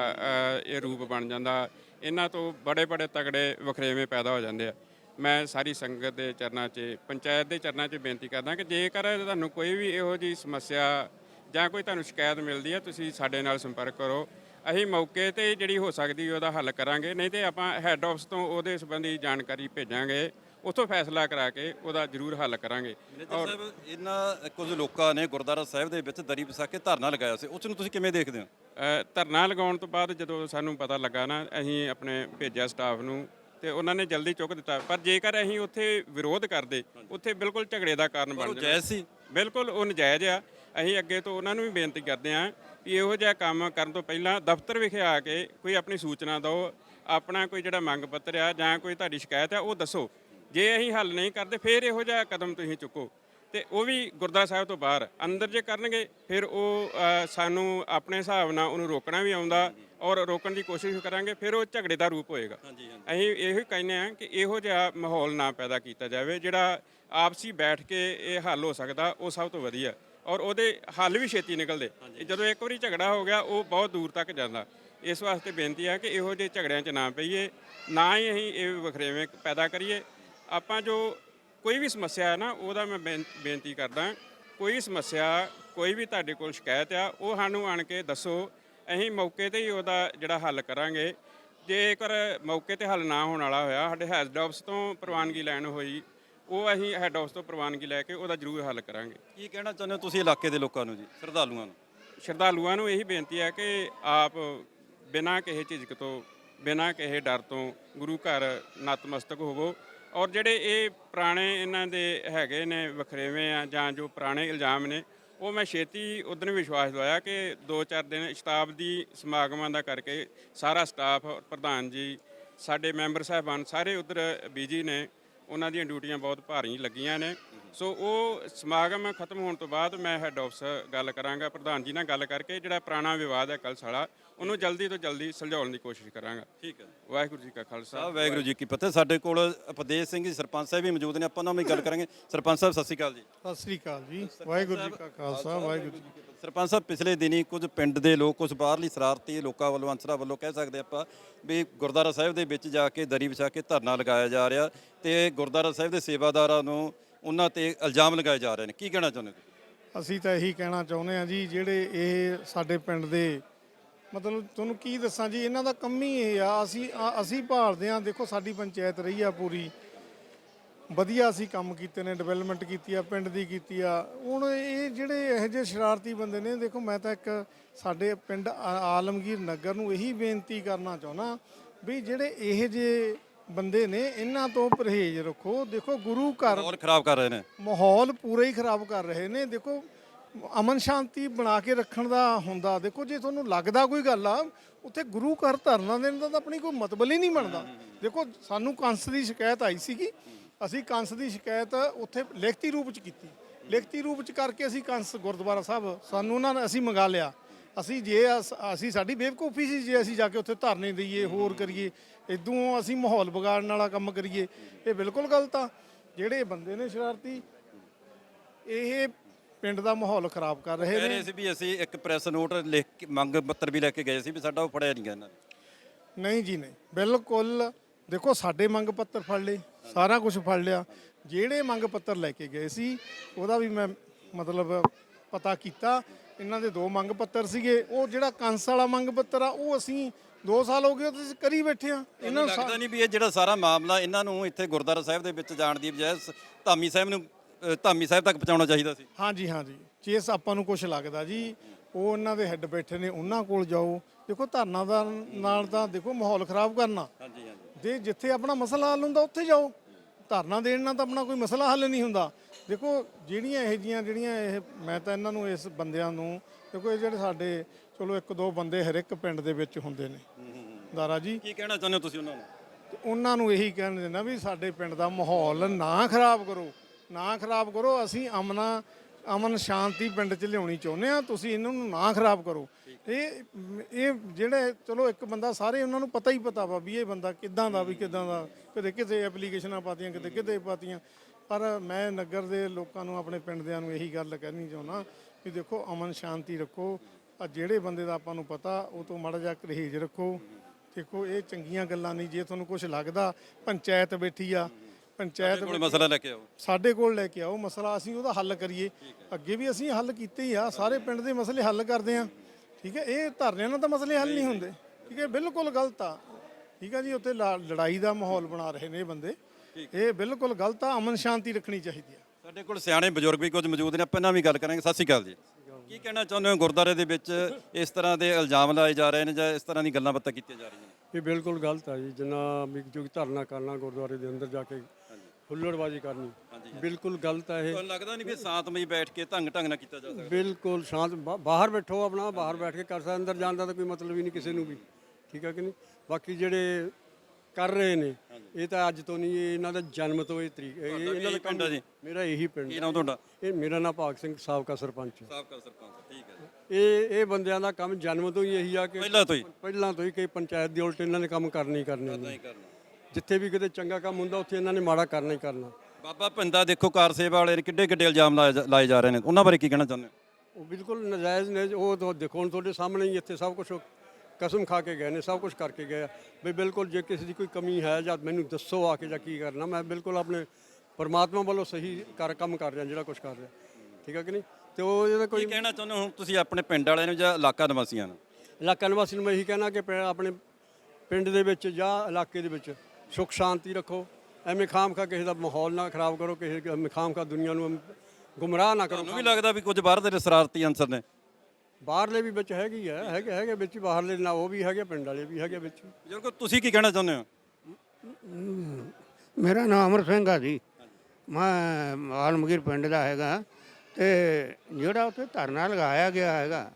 ਇਹ ਰੂਪ ਬਣ ਜਾਂਦਾ। ਇਹਨਾਂ ਤੋਂ ਬੜੇ ਬੜੇ ਤਗੜੇ ਵਖਰੇਵੇਂ ਪੈਦਾ ਹੋ ਜਾਂਦੇ ਆ। ਮੈਂ ਸਾਰੀ ਸੰਗਤ ਦੇ ਚਰਨਾਂ 'ਚ, ਪੰਚਾਇਤ ਦੇ ਚਰਨਾਂ 'ਚ ਬੇਨਤੀ ਕਰਦਾ ਕਿ ਜੇਕਰ ਤੁਹਾਨੂੰ ਕੋਈ ਵੀ ਇਹੋ ਜਿਹੀ ਸਮੱਸਿਆ ਜਾਂ ਕੋਈ ਤੁਹਾਨੂੰ ਸ਼ਿਕਾਇਤ ਮਿਲਦੀ ਹੈ ਤੁਸੀਂ ਸਾਡੇ ਨਾਲ ਸੰਪਰਕ ਕਰੋ। ਅਸੀਂ ਮੌਕੇ ਤੇ ਜਿਹੜੀ ਹੋ ਸਕਦੀ ਉਹਦਾ ਹੱਲ ਕਰਾਂਗੇ, ਨਹੀਂ ਤੇ ਆਪਾਂ ਹੈੱਡ ਆਫਿਸ ਤੋਂ ਉਹਦੇ ਸੰਬੰਧੀ ਜਾਣਕਾਰੀ ਭੇਜਾਂਗੇ। ਉੱਥੋਂ ਫੈਸਲਾ ਕਰਾ ਕੇ ਉਹਦਾ ਜ਼ਰੂਰ ਹੱਲ ਕਰਾਂਗੇ। ਸਾਹਿਬ ਇਹਨਾਂ ਕੁਝ ਲੋਕਾਂ ਨੇ ਗੁਰਦੁਆਰਾ ਸਾਹਿਬ ਦੇ ਵਿੱਚ ਦਰੀ ਵਿਸਾ ਕੇ ਧਰਨਾ ਲਗਾਇਆ ਸੀ। ਉਸ ਨੂੰ ਤੁਸੀਂ ਕਿਵੇਂ ਦੇਖਦੇ ਹੋ? ਅ, ਧਰਨਾ ਲਗਾਉਣ ਤੋਂ ਬਾਅਦ ਜਦੋਂ ਸਾਨੂੰ ਪਤਾ ਲੱਗਾ ਨਾ ਅਸੀਂ ਆਪਣੇ ਭੇਜਿਆ ਸਟਾਫ ਨੂੰ ਤੇ ਉਹਨਾਂ ਨੇ ਜਲਦੀ ਚੁੱਕ ਦਿੱਤਾ। ਪਰ ਜੇਕਰ ਅਸੀਂ ਉੱਥੇ ਵਿਰੋਧ ਕਰਦੇ ਉੱਥੇ ਬਿਲਕੁਲ ਝਗੜੇ ਦਾ ਕਾਰਨ ਬਣ ਉਹ ਜਾਣਾ ਜਾਇਜ਼ ਸੀ। ਬਿਲਕੁਲ ਉਹ ਨਜਾਇਜ਼ ਆ। ਅਸੀਂ ਅੱਗੇ ਤੋਂ ਉਹਨਾਂ ਨੂੰ ਵੀ ਬੇਨਤੀ ਕਰਦੇ ਹਾਂ ਕਿ ਇਹੋ ਜਿਹਾ ਕੰਮ ਕਰਨ ਤੋਂ ਪਹਿਲਾਂ ਦਫ਼ਤਰ ਵਿਖੇ ਆ ਕੇ ਕੋਈ ਆਪਣੀ ਸੂਚਨਾ ਦਿਓ ਆਪਣਾ ਕੋਈ ਜਿਹੜਾ ਮੰਗ ਪੱਤਰ ਆ ਜਾਂ ਕੋਈ ਤੁਹਾਡੀ ਸ਼ਿਕਾਇਤ ਆ ਉਹ ਦੱਸੋ। ਜੇ ਅਸੀਂ ਹੱਲ ਨਹੀਂ ਕਰਦੇ ਫਿਰ ਇਹੋ ਜਿਹਾ ਕਦਮ ਤੁਸੀਂ ਚੁੱਕੋ। ਤੇ ਉਹ ਵੀ ਗੁਰਦੁਆਰਾ ਸਾਹਿਬ ਤੋਂ ਬਾਹਰ। ਅੰਦਰ ਜੇ ਕਰਨਗੇ ਫਿਰ ਉਹ ਸਾਨੂੰ ਆਪਣੇ ਹਿਸਾਬ ਨਾਲ ਉਹਨੂੰ ਰੋਕਣਾ ਵੀ ਆਉਂਦਾ ਔਰ ਰੋਕਣ ਦੀ ਕੋਸ਼ਿਸ਼ ਕਰਾਂਗੇ ਫਿਰ ਉਹ ਝਗੜੇ ਦਾ ਰੂਪ ਹੋਏਗਾ। ਅਸੀਂ ਇਹੋ ਹੀ ਕਹਿੰਦੇ ਆ ਕਿ ਇਹੋ ਜਿਹਾ ਮਾਹੌਲ ਨਾ ਪੈਦਾ ਕੀਤਾ ਜਾਵੇ ਜਿਹੜਾ ਆਪਸੀ ਬੈਠ ਕੇ ਇਹ ਹੱਲ ਹੋ ਸਕਦਾ ਉਹ ਸਭ ਤੋਂ ਵਧੀਆ। ਔਰ ਉਹਦੇ ਹੱਲ ਵੀ ਛੇਤੀ ਨਿਕਲਦੇ। ਜਦੋਂ ਇੱਕ ਵਾਰੀ ਝਗੜਾ ਹੋ ਗਿਆ ਉਹ ਬਹੁਤ ਦੂਰ ਤੱਕ ਜਾਂਦਾ। ਇਸ ਵਾਸਤੇ ਬੇਨਤੀ ਹੈ ਕਿ ਇਹੋ ਜਿਹੇ ਝਗੜਿਆਂ 'ਚ ਨਾ ਪਈਏ। ਨਾ ਹੀ ਅਸੀਂ ਇਹ ਵਖਰੇਵੇਂ ਪੈਦਾ ਕਰੀਏ। ਆਪਾਂ ਜੋ ਕੋਈ ਵੀ ਸਮੱਸਿਆ ਹੈ ਨਾ ਉਹਦਾ ਮੈਂ ਬੇਨ- ਬੇਨਤੀ ਕਰਦਾ ਕੋਈ ਸਮੱਸਿਆ ਕੋਈ ਵੀ ਤੁਹਾਡੇ ਕੋਲ ਸ਼ਿਕਾਇਤ ਆ ਉਹ ਸਾਨੂੰ ਆਣ ਕੇ ਦੱਸੋ। ਅਸੀਂ ਮੌਕੇ ਤੇ ਹੀ ਉਹਦਾ ਜਿਹੜਾ ਹੱਲ ਕਰਾਂਗੇ। ਜੇਕਰ ਮੌਕੇ ਤੇ ਹੱਲ ਨਾ ਹੋਣ ਵਾਲਾ ਹੋਇਆ ਸਾਡੇ ਹੈਡ ਆਫਿਸ ਤੋਂ ਪ੍ਰਵਾਨਗੀ ਲੈਣ ਹੋਈ ਉਹ ਅਸੀਂ ਹੈਡ ਆਫਿਸ ਤੋਂ ਪ੍ਰਵਾਨਗੀ ਲੈ ਕੇ ਉਹਦਾ ਜ਼ਰੂਰ ਹੱਲ ਕਰਾਂਗੇ। ਕੀ ਕਹਿਣਾ ਚਾਹੁੰਦੇ ਹੋ ਤੁਸੀਂ ਇਲਾਕੇ ਦੇ ਲੋਕਾਂ ਨੂੰ ਜੀ ਸ਼ਰਧਾਲੂਆਂ ਨੂੰ? ਸ਼ਰਧਾਲੂਆਂ ਨੂੰ ਇਹੀ ਬੇਨਤੀ ਹੈ ਕਿ ਆਪ ਬਿਨਾਂ ਕਿਸੇ ਝਿਜਕ ਤੋਂ ਬਿਨਾਂ ਕਿਸੇ ਡਰ ਤੋਂ ਗੁਰੂ ਘਰ ਨਤਮਸਤਕ ਹੋਵੋ। ਔਰ ਜਿਹੜੇ ਇਹ ਪੁਰਾਣੇ ਇਹਨਾਂ ਦੇ ਹੈਗੇ ਨੇ ਵਖਰੇਵੇਂ ਆ ਜਾਂ ਜੋ ਪੁਰਾਣੇ ਇਲਜ਼ਾਮ ਨੇ, ਉਹ ਮੈਂ ਛੇਤੀ ਉਦੋਂ ਵਿਸ਼ਵਾਸ ਦਵਾਇਆ ਕਿ 2-4 ਦਿਨ ਸ਼ਤਾਬਦੀ ਸਮਾਗਮਾਂ ਦਾ ਕਰਕੇ ਸਾਰਾ ਸਟਾਫ, ਪ੍ਰਧਾਨ ਜੀ, ਸਾਡੇ ਮੈਂਬਰ ਸਾਹਿਬਾਨ ਸਾਰੇ ਉਧਰ ਬੀਜੀ ਨੇ, ਉਹਨਾਂ ਦੀਆਂ ਡਿਊਟੀਆਂ ਬਹੁਤ ਭਾਰੀ ਲੱਗੀਆਂ ਨੇ। ਸੋ ਉਹ ਸਮਾਗਮ ਖਤਮ ਹੋਣ ਤੋਂ ਬਾਅਦ ਮੈਂ ਹੈੱਡ ਆਫਿਸ ਗੱਲ ਕਰਾਂਗਾ ਪ੍ਰਧਾਨ ਜੀ ਨਾਲ ਗੱਲ ਕਰਕੇ ਜਿਹੜਾ ਪੁਰਾਣਾ ਵਿਵਾਦ ਹੈ ਕਲਸ ਵਾਲਾ ਉਹਨੂੰ ਜਲਦੀ ਤੋਂ ਜਲਦੀ ਸੁਲਝਾਉਣ ਦੀ ਕੋਸ਼ਿਸ਼ ਕਰਾਂਗਾ। ਠੀਕ ਹੈ। ਵਾਹਿਗੁਰੂ ਜੀ ਕਾ ਖਾਲਸਾ। ਵਾਹਿਗੁਰੂ ਜੀ ਕੀ ਫਤਿਹ। ਸਾਡੇ ਕੋਲ ਉਪਦੇਸ਼ ਸਿੰਘ ਜੀ ਸਰਪੰਚ ਸਾਹਿਬ ਵੀ ਮੌਜੂਦ ਨੇ ਆਪਾਂ ਉਹਨਾਂ ਨਾਲ ਵੀ ਗੱਲ ਕਰਾਂਗੇ। ਸਰਪੰਚ ਸਾਹਿਬ ਸਤਿ ਸ਼੍ਰੀ ਅਕਾਲ ਜੀ। ਸਤਿ ਸ੍ਰੀ ਅਕਾਲ ਜੀ। ਵਾਹਿਗੁਰੂ ਜੀ ਕਾ ਖਾਲਸਾ ਵਾਹਿਗੁਰੂ ਜੀ ਕੀ ਫਤਿਹ। ਸਰਪੰਚ ਸਾਹਿਬ ਪਿਛਲੇ ਦਿਨੀ ਕੁਝ ਪਿੰਡ ਦੇ ਲੋਕ ਕੁਝ ਬਾਹਰਲੀ ਸ਼ਰਾਰਤੀ ਲੋਕਾਂ ਵੱਲੋਂ ਅੰਸਰਾਂ ਵੱਲੋਂ ਕਹਿ ਸਕਦੇ ਆਪਾਂ ਵੀ ਗੁਰਦੁਆਰਾ ਸਾਹਿਬ ਦੇ ਵਿੱਚ ਜਾ ਕੇ ਦਰੀ ਵਿਛਾ ਕੇ ਧਰਨਾ ਲਗਾਇਆ ਜਾ ਰਿਹਾ ਤੇ ਗੁਰਦੁਆਰਾ ਸਾਹਿਬ ਦੇ ਸੇਵਾਦਾਰਾਂ ਨੂੰ ਉਹਨਾਂ ਤੇ ਇਲਜ਼ਾਮ ਲਗਾਏ ਜਾ ਰਹੇ ਨੇ। ਕੀ ਕਹਿਣਾ ਚਾਹੁੰਦੇ ਹੋ ਅਸੀਂ ਤਾਂ ਇਹੀ ਕਹਿਣਾ ਚਾਹੁੰਦੇ ਹਾਂ ਜੀ, ਜਿਹੜੇ ਇਹ ਸਾਡੇ ਪਿੰਡ ਦੇ, ਮਤਲਬ ਤੁਹਾਨੂੰ ਕੀ ਦੱਸਾਂ ਜੀ, ਇਹਨਾਂ ਦਾ ਕੰਮ ਹੀ ਇਹ ਆ, ਅਸੀਂ ਆ- ਅਸੀਂ ਭਾਲਦੇ ਹਾਂ। ਦੇਖੋ, ਸਾਡੀ ਪੰਚਾਇਤ ਰਹੀ ਆ ਪੂਰੀ। ਵਧੀਆ ਅਸੀਂ ਕੰਮ ਕੀਤੇ ਨੇ, ਡਿਵੈਲਪਮੈਂਟ ਕੀਤੀ ਆ, ਪਿੰਡ ਦੀ ਕੀਤੀ ਆ। ਹੁਣ ਇਹ ਜਿਹੜੇ ਇਹੋ ਜਿਹੇ ਸ਼ਰਾਰਤੀ ਬੰਦੇ ਨੇ, ਦੇਖੋ, ਮੈਂ ਤਾਂ ਇੱਕ ਸਾਡੇ ਪਿੰਡ ਆ- ਆਲਮਗੀਰ ਨਗਰ ਨੂੰ ਇਹੀ ਬੇਨਤੀ ਕਰਨਾ ਚਾਹੁੰਦਾ ਵੀ ਜਿਹੜੇ ਇਹੋ ਜਿਹੇ ਬੰਦੇ ਨੇ ਇਹਨਾਂ ਤੋਂ ਪਰਹੇਜ਼ ਰੱਖੋ। ਦੇਖੋ ਗੁਰੂ ਘਰ ਮਾਹੌਲ ਖਰਾਬ ਕਰ ਰਹੇ ਨੇ। ਮਾਹੌਲ ਪੂਰਾ ਹੀ ਖਰਾਬ ਕਰ ਰਹੇ ਨੇ। ਦੇਖੋ ਅਮਨ ਸ਼ਾਂਤੀ ਬਣਾ ਕੇ ਰੱਖਣ ਦਾ ਹੁੰਦਾ। ਦੇਖੋ ਜੇ ਤੁਹਾਨੂੰ ਲੱਗਦਾ ਕੋਈ ਗੱਲ ਆ ਉੱਥੇ ਗੁਰੂ ਘਰ ਧਰਨਾ ਦੇਣ ਦਾ ਤਾਂ ਆਪਣੀ ਕੋਈ ਮਤਲਬ ਹੀ ਨਹੀਂ ਬਣਦਾ। ਦੇਖੋ ਸਾਨੂੰ ਕੰਸ ਦੀ ਸ਼ਿਕਾਇਤ ਆਈ ਸੀਗੀ। ਅਸੀਂ ਕੰਸ ਦੀ ਸ਼ਿਕਾਇਤ ਉੱਥੇ ਲਿਖਤੀ ਰੂਪ ਚ ਕੀਤੀ। ਲਿਖਤੀ ਰੂਪ ਚ ਕਰਕੇ ਅਸੀਂ ਕੰਸ ਗੁਰਦੁਆਰਾ ਸਾਹਿਬ ਸਾਨੂੰ ਉਹਨਾਂ ਨੇ ਅਸੀਂ ਮੰਗਾ ਲਿਆ। ਅਸੀਂ ਜੇ ਅਸ- ਅਸੀਂ ਸਾਡੀ ਬੇਵਕੂਫੀ ਸੀ ਜੇ ਅਸੀਂ ਜਾ ਕੇ ਉੱਥੇ ਧਰਨੇ ਦਈਏ ਹੋਰ ਕਰੀਏ। ਇਦੋਂ ਅਸੀਂ ਮਾਹੌਲ ਵਿਗਾੜਨ ਵਾਲਾ ਕੰਮ ਕਰੀਏ ਇਹ ਬਿਲਕੁਲ ਗਲਤ ਆ। ਜਿਹੜੇ ਬੰਦੇ ਨੇ ਸ਼ਰਾਰਤੀ ਇਹ ਪਿੰਡ ਦਾ ਮਾਹੌਲ ਖਰਾਬ ਕਰ ਰਹੇ ਕਹਿ ਨੇ। ਰਹੇ ਸੀ ਵੀ ਅਸੀਂ ਇੱਕ ਪ੍ਰੈਸ ਨੋਟ ਲਿਖ ਕੇ ਮੰਗ ਪੱਤਰ ਵੀ ਲੈ ਕੇ ਗਏ ਸੀ ਵੀ ਸਾਡਾ ਉਹ ਫੜਿਆ ਨਹੀਂ ਗਿਆ ਇਹਨਾਂ ਨੇ। ਨਹੀਂ ਜੀ ਨਹੀਂ। ਬਿਲਕੁਲ ਦੇਖੋ ਸਾਡੇ ਮੰਗ ਪੱਤਰ ਫੜ ਲਏ ਸਾਰਾ ਕੁਝ ਫੜ ਲਿਆ। ਜਿਹੜੇ ਮੰਗ ਪੱਤਰ ਲੈ ਕੇ ਗਏ ਸੀ ਉਹਦਾ ਵੀ ਮੈਂ ਮਤਲਬ ਪਤਾ ਕੀਤਾ। ਇਹਨਾਂ ਦੇ ਦੋ ਮੰਗ ਪੱਤਰ ਸੀਗੇ। ਉਹ ਜਿਹੜਾ ਕੰਸ ਵਾਲਾ ਮੰਗ ਪੱਤਰ ਆ ਉਹ ਅਸੀਂ 2 ਸਾਲ ਹੋ ਗਏ 'ਚ ਕਰੀ ਬੈਠੇ ਆ। ਇਹਨਾਂ ਇਹਨਾਂ ਨੂੰ ਲੱਗਦਾ ਨਹੀਂ ਵੀ ਇਹ ਜਿਹੜਾ ਸਾਰਾ ਮਾਮਲਾ ਇਹਨਾਂ ਨੂੰ ਇੱਥੇ ਗੁਰਦੁਆਰਾ ਸਾਹਿਬ ਦੇ ਵਿੱਚ ਜਾਣ ਦੀ ਬਜਾਏ ਧਾਮੀ ਸਾਹਿਬ ਨੂੰ ਧਾਮੀ ਸਾਹਿਬ ਤੱਕ ਪਹੁੰਚਾਉਣਾ ਚਾਹੀਦਾ ਸੀ। ਹਾਂਜੀ ਹਾਂਜੀ। ਜੇ ਆਪਾਂ ਨੂੰ ਕੁਝ ਲੱਗਦਾ ਜੀ ਉਹ ਉਹਨਾਂ ਦੇ ਹੈੱਡ ਬੈਠੇ ਨੇ ਉਹਨਾਂ ਕੋਲ ਜਾਓ। ਦੇਖੋ ਧਰਨਾ ਦਾ ਨਾਲ ਤਾਂ ਦੇਖੋ ਮਾਹੌਲ ਖਰਾਬ ਕਰਨਾ। ਹਾਂਜੀ ਹਾਂਜੀ। ਦੇ ਜਿੱਥੇ ਆਪਣਾ ਮਸਲਾ ਹੱਲ ਹੁੰਦਾ ਉੱਥੇ ਜਾਓ। ਧਰਨਾ ਦੇਣ ਨਾਲ ਤਾਂ ਆਪਣਾ ਕੋਈ ਮਸਲਾ ਹੱਲ ਨਹੀਂ ਹੁੰਦਾ। ਦੇਖੋ ਜਿਹੜੀਆਂ ਇਹ ਜੀਆਂ ਜਿਹੜੀਆਂ ਇਹ ਮੈਂ ਤਾਂ ਇਹਨਾਂ ਨੂੰ ਇਸ ਬੰਦਿਆਂ ਨੂੰ ਦੇਖੋ ਇਹ ਜਿਹੜੇ ਸਾਡੇ ਚਲੋ ਇੱਕ ਦੋ ਬੰਦੇ ਹਰ ਇੱਕ ਪਿੰਡ ਦੇ ਵਿੱਚ ਹੁੰਦੇ ਨੇ। ਦਾਰਾ ਜੀ। ਕੀ ਕਹਿਣਾ ਚਾਹੁੰਦੇ ਹੋ ਤੁਸੀਂ ਉਹਨਾਂ ਨੂੰ? ਤੇ ਉਹਨਾਂ ਨੂੰ ਇਹੀ ਕਹਿਣ ਦੇਣਾ ਵੀ ਸਾਡੇ ਪਿੰਡ ਦਾ ਮਾਹੌਲ ਨਾ ਖਰਾਬ ਕਰੋ ਨਾ ਖਰਾਬ ਕਰੋ। ਅਸੀਂ ਅਮਨਾ ਅਮਨ ਸ਼ਾਂਤੀ ਪਿੰਡ 'ਚ ਲਿਆਉਣੀ ਚਾਹੁੰਦੇ ਆ ਤੁਸੀਂ ਇਹਨਾਂ ਨੂੰ ਨਾ ਖਰਾਬ ਕਰੋ। ਇਹ ਇਹ ਜਿਹੜੇ ਚਲੋ ਇੱਕ ਬੰਦਾ ਸਾਰੇ ਉਹਨਾਂ ਨੂੰ ਪਤਾ ਹੀ ਪਤਾ ਵਾ ਵੀ ਇਹ ਬੰਦਾ ਕਿੱਦਾਂ ਦਾ ਵੀ ਕਿੱਦਾਂ ਦਾ ਕਦੇ ਕਿਤੇ ਐਪਲੀਕੇਸ਼ਨਾਂ ਪਾਤੀਆਂ ਕਿਤੇ ਕਿਤੇ ਪਾਤੀਆਂ। ਪਰ ਮੈਂ ਨਗਰ ਦੇ ਲੋਕਾਂ ਨੂੰ ਆਪਣੇ ਪਿੰਡ ਦਿਆਂ ਨੂੰ ਇਹੀ ਗੱਲ ਕਹਿਣੀ ਚਾਹੁੰਦਾ ਵੀ ਦੇਖੋ ਅਮਨ ਸ਼ਾਂਤੀ ਰੱਖੋ। ਆ ਜਿਹੜੇ ਬੰਦੇ ਦਾ ਆਪਾਂ ਨੂੰ ਪਤਾ ਉਹ ਤੋਂ ਮਾੜਾ ਜਿਹਾ ਪਰਹੇਜ਼ ਰੱਖੋ। ਦੇਖੋ ਇਹ ਚੰਗੀਆਂ ਗੱਲਾਂ ਨਹੀਂ ਜੇ ਤੁਹਾਨੂੰ ਕੁਝ ਲੱਗਦਾ ਪੰਚਾਇਤ ਬੈਠੀ ਆ ਪੰਚਾਇਤ ਕੋਈ ਮਸਲਾ ਲੈ ਕੇ ਆਓ। ਸਾਡੇ ਕੋਲ ਲੈ ਕੇ ਆਓ ਮਸਲਾ ਅਸੀਂ ਉਹਦਾ ਹੱਲ ਕਰੀਏ। ਅੱਗੇ ਵੀ ਅਸੀਂ ਹੱਲ ਕੀਤੇ ਹੀ ਆ ਸਾਰੇ ਪਿੰਡ ਦੇ ਮਸਲੇ ਹੱਲ ਕਰਦੇ ਆ। ਠੀਕ ਹੈ ਇਹ ਧਰਨਿਆਂ ਨਾਲ ਤਾਂ ਮਸਲੇ ਹੱਲ ਨਹੀਂ ਹੁੰਦੇ। ਠੀਕ ਹੈ ਬਿਲਕੁਲ ਗਲਤ ਆ। ਠੀਕ ਹੈ ਜੀ ਉੱਥੇ ਲਾ- ਲੜਾਈ ਦਾ ਮਾਹੌਲ ਬਣਾ ਰਹੇ ਨੇ ਇਹ ਬੰਦੇ। ਇਹ ਬਿਲਕੁਲ ਗਲਤ ਆ ਅਮਨ ਸ਼ਾਂਤੀ ਰੱਖਣੀ ਚਾਹੀਦੀ ਆ। ਸਾਡੇ ਕੋਲ ਸਿਆਣੇ ਬਜ਼ੁਰਗ ਵੀ ਕੁਝ ਮੌਜੂਦ ਨੇ ਆਪਾਂ ਇਹਨਾਂ ਵੀ ਗੱਲ ਕਰਾਂਗੇ। ਸਤਿ ਸ਼੍ਰੀ ਅਕਾਲ ਜੀ। ਕੀ ਕਹਿਣਾ ਚਾਹੁੰਦੇ ਹੋ ਗੁਰਦੁਆਰੇ ਦੇ ਵਿੱਚ ਇਸ ਤਰ੍ਹਾਂ ਦੇ ਇਲਜ਼ਾਮ ਲਾਏ ਜਾ ਰਹੇ ਨੇ ਜਾਂ ਇਸ ਤਰ੍ਹਾਂ ਦੀ ਗੱਲਾਂ ਬਾਤਾਂ ਕੀਤੀਆਂ ਜਾ ਰਹੀਆਂ ਨੇ? ਇਹ ਬਿਲਕੁਲ ਗਲਤ ਹੈ ਜੀ। ਜਿੰਨਾ ਕਿ ਧਰਨਾ ਕਰਨਾ ਗੁਰਦੁਆਰੇ ਦੇ ਅੰਦਰ ਜਾ ਕੇ ਹੁੱਲੜਬਾਜੀ ਕਰਨੀ ਬਿਲਕੁਲ ਗਲਤ ਹੈ ਇਹ। ਤੁਹਾਨੂੰ ਲੱਗਦਾ ਨਹੀਂ ਵੀ ਸ਼ਾਂਤਮਈ ਬੈਠ ਕੇ ਢੰਗ ਢੰਗ ਨਾਲ ਕੀਤਾ ਜਾ ਸਕਦਾ? ਬਿਲਕੁਲ ਸ਼ਾਂਤ ਬਾ- ਬਾਹਰ ਬੈਠੋ ਆਪਣਾ ਬਾਹਰ ਬੈਠ ਕੇ ਕਰ ਸਕਦਾ ਅੰਦਰ ਜਾਣ ਦਾ ਤਾਂ ਕੋਈ ਮਤਲਬ ਹੀ ਨਹੀਂ ਕਿਸੇ ਨੂੰ ਵੀ। ਠੀਕ ਹੈ ਕਿ ਨਹੀਂ? ਬਾਕੀ ਜਿਹੜੇ ਕਰ ਰਹੇ ਨੇ। ਇਹ ਤਾਂ ਅੱਜ ਤੋਂ ਨਹੀਂ ਇਹ ਇਹਨਾਂ ਦਾ ਜਨਮ ਤੋਂ ਇਹ ਤਰੀਕ ਇਹ ਇਹਨਾਂ ਦਾ ਪਿੰਡ ਆ ਜੀ? ਮੇਰਾ ਇਹੀ ਪਿੰਡ ਕੀ ਨਾਮ ਤੁਹਾਡਾ? ਇਹ ਮੇਰਾ ਨਾਮ ਭਾਗ ਸਿੰਘ ਸਾਬਕਾ ਸਰਪੰਚ ਸਾਬਕਾ ਸਰਪੰਚ ਠੀਕ ਹੈ ਜੀ। ਇਹ ਇਹ ਬੰਦਿਆਂ ਦਾ ਕੰਮ ਜਨਮ ਤੋਂ ਹੀ ਇਹੀ ਆ ਕਿ ਪਹਿਲਾਂ ਤੋਂ ਹੀ? ਪਹਿਲਾਂ ਤੋਂ ਹੀ ਕਿ ਪੰਚਾਇਤ ਦੇ ਉਲਟ ਇਹਨਾਂ ਨੇ ਕੰਮ ਕਰਨੇ ਹੀ ਕਰਨੇ ਨੇ। ਨਹੀਂ ਕਰਨਾ। ਜਿੱਥੇ ਵੀ ਕਿਤੇ ਚੰਗਾ ਕੰਮ ਹੁੰਦਾ ਉੱਥੇ ਇਹਨਾਂ ਨੇ ਮਾੜਾ ਕਰਨਾ ਹੀ ਕਰਨਾ। ਬਾਬਾ ਪਿੰਦਾ ਦੇਖੋ ਕਾਰ ਸੇਵਾ ਵਾਲੇ ਨੇ ਕਿੱਡੇ ਕਿੱਡੇ ਇਲਜ਼ਾਮ ਲਾਏ ਜਾ- ਲਾਏ ਜਾ ਰਹੇ ਨੇ। ਉਹਨਾਂ ਬਾਰੇ ਕੀ ਕਹਿਣਾ ਚਾਹੁੰਦੇ ਹੋ? ਉਹ ਬਿਲਕੁਲ ਨਜਾਇਜ਼ ਨੇ। ਉਹ ਤਾਂ ਦੇਖੋ ਹੁਣ ਤੁਹਾਡੇ ਸਾਹਮਣੇ ਹੀ ਇੱਥੇ ਸਭ ਕੁਝ ਕਸਮ ਖਾ ਕੇ ਗਏ ਨੇ ਸਭ ਕੁਝ ਕਰਕੇ ਗਏ ਆ। ਵੀ ਬਿਲਕੁਲ ਜੇ ਕਿਸੇ ਦੀ ਕੋਈ ਕਮੀ ਹੈ ਜਾਂ ਮੈਨੂੰ ਦੱਸੋ ਆ ਕੇ ਜਾਂ ਕੀ ਕਰਨਾ ਮੈਂ ਬਿਲਕੁਲ ਆਪਣੇ ਪਰਮਾਤਮਾ ਵੱਲੋਂ ਸਹੀ ਕਰ ਕੰਮ ਕਰ ਰਿਹਾ ਜਿਹੜਾ ਕੁਝ ਕਰ ਰਿਹਾ। ਠੀਕ ਹੈ ਕਿ ਨਹੀਂ? ਤੇ ਉਹ ਇਹਦਾ ਕੋਈ ਕਹਿਣਾ ਚਾਹੁੰਦੇ ਹੋ ਹੁਣ ਤੁਸੀਂ ਆਪਣੇ ਪਿੰਡ ਵਾਲਿਆਂ ਨੂੰ ਜਾਂ ਇਲਾਕਾ ਨਿਵਾਸੀਆਂ ਨੂੰ? ਇਲਾਕਾ ਨਿਵਾਸੀ ਨੂੰ ਮੈਂ ਇਹੀ ਕਹਿਣਾ ਕਿ ਪਿੰ- ਆਪਣੇ ਪਿੰਡ ਦੇ ਵਿੱਚ ਜਾਂ ਇਲਾਕੇ ਦੇ ਵਿੱਚ ਸੁੱਖ ਸ਼ਾਂਤੀ ਰੱਖੋ। ਐਵੇਂ ਖਾਮਖਾ ਕਿਸੇ ਦਾ ਮਾਹੌਲ ਨਾ ਖਰਾਬ ਕਰੋ ਕਿਸੇ ਖਾਮਖਾ ਦੁਨੀਆ ਨੂੰ ਗੁੰਮਰਾਹ ਨਾ ਕਰੋ। ਤੁਹਾਨੂੰ ਵੀ ਲੱਗਦਾ ਵੀ ਕੁਝ ਬਾਹਰ ਦੇ ਸ਼ਰਾਰਤੀ ਅੰਸਰ ਨੇ? ਬਾਹਰਲੇ ਵੀ ਵਿੱਚ ਹੈਗੀ ਆ ਹੈਗੇ ਹੈਗੇ ਵਿੱਚ ਹੀ ਬਾਹਰਲੇ ਨਾ ਉਹ ਵੀ ਹੈਗੇ ਪਿੰਡ ਵਾਲੇ ਵੀ ਹੈਗੇ ਵਿੱਚ। ਬਜ਼ੁਰਗੋ ਤੁਸੀਂ ਕੀ ਕਹਿਣਾ ਚਾਹੁੰਦੇ ਹੋ? ਮੇਰਾ ਨਾਮ ਅਮਰ ਸਿੰਘ ਆ ਜੀ। ਮੈਂ ਆਲਮਗੀਰ ਪਿੰਡ ਦਾ ਹੈਗਾ ਤੇ ਜਿਹੜਾ ਉੱਥੇ ਧਰਨਾ ਲਗਾਇਆ ਗਿਆ ਹੈਗਾ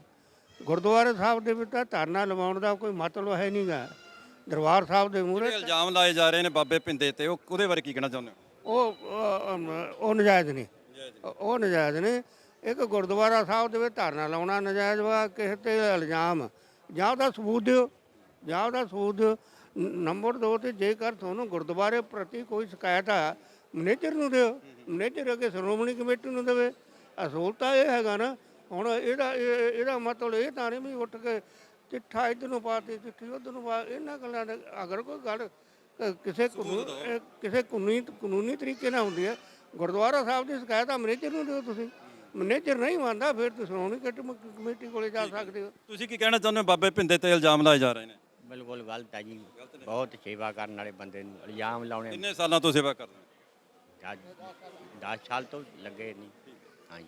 ਗੁਰਦੁਆਰੇ ਸਾਹਿਬ ਦੇ ਵਿੱਚ ਤਾਂ ਧਰਨਾ ਲਵਾਉਣ ਦਾ ਕੋਈ ਮਤਲਬ ਹੈ ਨਹੀਂਗਾ ਦਰਬਾਰ ਸਾਹਿਬ ਦੇ ਮੂਹਰੇ ਇਲਜ਼ਾਮ ਲਾਏ ਜਾ ਰਹੇ ਨੇ ਬਾਬੇ ਪਿੰਦੇ ਤੇ ਉਹ ਉਹਦੇ ਬਾਰੇ ਕੀ ਕਹਿਣਾ ਚਾਹੁੰਦੇ ਹੋ? ਉਹ ਉਹ- ਉਹ ਨਜਾਇਜ਼ ਨਹੀਂ ਉਹ ਨਜਾਇਜ਼ ਨੇ। ਇੱਕ ਗੁਰਦੁਆਰਾ ਸਾਹਿਬ ਦੇ ਵਿੱਚ ਧਰਨਾ ਲਾਉਣਾ ਨਜਾਇਜ਼ ਵਾ ਕਿਸੇ ਤੇ ਇਲਜ਼ਾਮ। ਜਾਂ ਉਹਦਾ ਸਬੂਤ ਦਿਓ ਜਾਂ ਉਹਦਾ ਸਬੂਤ ਦਿਓ। ਨੰਬਰ 2 ਤੇ ਜੇਕਰ ਤੁਹਾਨੂੰ ਗੁਰਦੁਆਰੇ ਪ੍ਰਤੀ ਕੋਈ ਸ਼ਿਕਾਇਤ ਆ ਮੈਨੇਜਰ ਨੂੰ ਦਿਓ। ਮੈਨੇਜਰ ਅੱਗੇ ਸ਼੍ਰੋਮਣੀ ਕਮੇਟੀ ਨੂੰ ਦੇਵੇ। ਅਸੂਲ ਤਾਂ ਇਹ ਹੈਗਾ ਨਾ ਹੁਣ ਇਹਦਾ ਇਹ- ਇਹਦਾ ਮਤਲਬ ਇਹ ਤਾਂ ਨਹੀਂ ਵੀ ਉੱਠ ਕੇ ਚਿੱਠਾ ਇੱਧਰ ਨੂੰ ਪਾਤੀ ਚਿੱਠੀ ਉੱਧਰ ਨੂੰ ਪਾ ਇਹਨਾਂ ਗੱਲਾਂ ਦਾ ਅਗਰ ਕੋਈ ਗੱਲ ਕਿਸੇ ਕਿਸੇ ਕਾਨੂੰਨੀ ਕਾਨੂੰਨੀ ਤਰੀਕੇ ਨਾਲ ਹੁੰਦੀ ਹੈ ਗੁਰਦੁਆਰਾ ਸਾਹਿਬ ਦੀ ਸ਼ਿਕਾਇਤ ਆ ਮੈਨੇਜਰ ਨੂੰ ਦਿਓ ਤੁਸੀਂ। ਮੈਨੇਜਰ ਨਹੀਂ ਮੰਨਦਾ ਫਿਰ ਤੁਸੀਂ ਸ਼੍ਰੋਮਣੀ ਕਮੇਟੀ- ਕਮੇਟੀ ਕੋਲੇ ਜਾ ਸਕਦੇ ਹੋ। ਤੁਸੀਂ ਕੀ ਕਹਿਣਾ ਚਾਹੁੰਦੇ ਹੋ? ਬਾਬੇ ਪਿੰਦੇ ਤੇ ਇਲਜ਼ਾਮ ਲਾਏ ਜਾ ਰਹੇ ਨੇ। ਬਿਲਕੁਲ ਗਲਤ ਹੈ ਜੀ। ਬਹੁਤ ਸੇਵਾ ਕਰਨ ਵਾਲੇ ਬੰਦੇ ਨੂੰ ਇਲਜ਼ਾਮ ਲਾਉਣੇ ਕਿੰਨੇ ਸਾਲਾਂ ਤੋਂ ਸੇਵਾ ਕਰ ਰਹੇ ਹੋ 10 ਸਾਲ ਤੋਂ ਲੱਗੇ ਨਹੀਂ ਹਾਂਜੀ।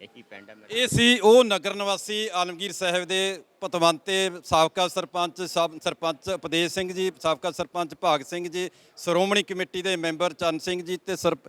ਇਹੀ ਪਿੰਡ ਹੈ ਮੇਰਾ। ਇਹ ਸੀ ਉਹ ਨਗਰ ਨਿਵਾਸੀ ਆਲਮਗੀਰ ਸਾਹਿਬ ਦੇ ਪਤਵੰਤੇ ਸਾਬਕਾ ਸਰਪੰਚ ਸਰਪੰਚ ਉਪਦੇਸ਼ ਸਿੰਘ ਜੀ ਸਾਬਕਾ ਸਰਪੰਚ ਭਾਗ ਸਿੰਘ ਜੀ ਸ਼੍ਰੋਮਣੀ ਕਮੇਟੀ ਦੇ ਮੈਂਬਰ ਚਰਨ ਸਿੰਘ ਜੀ ਤੇ ਸਰਪ-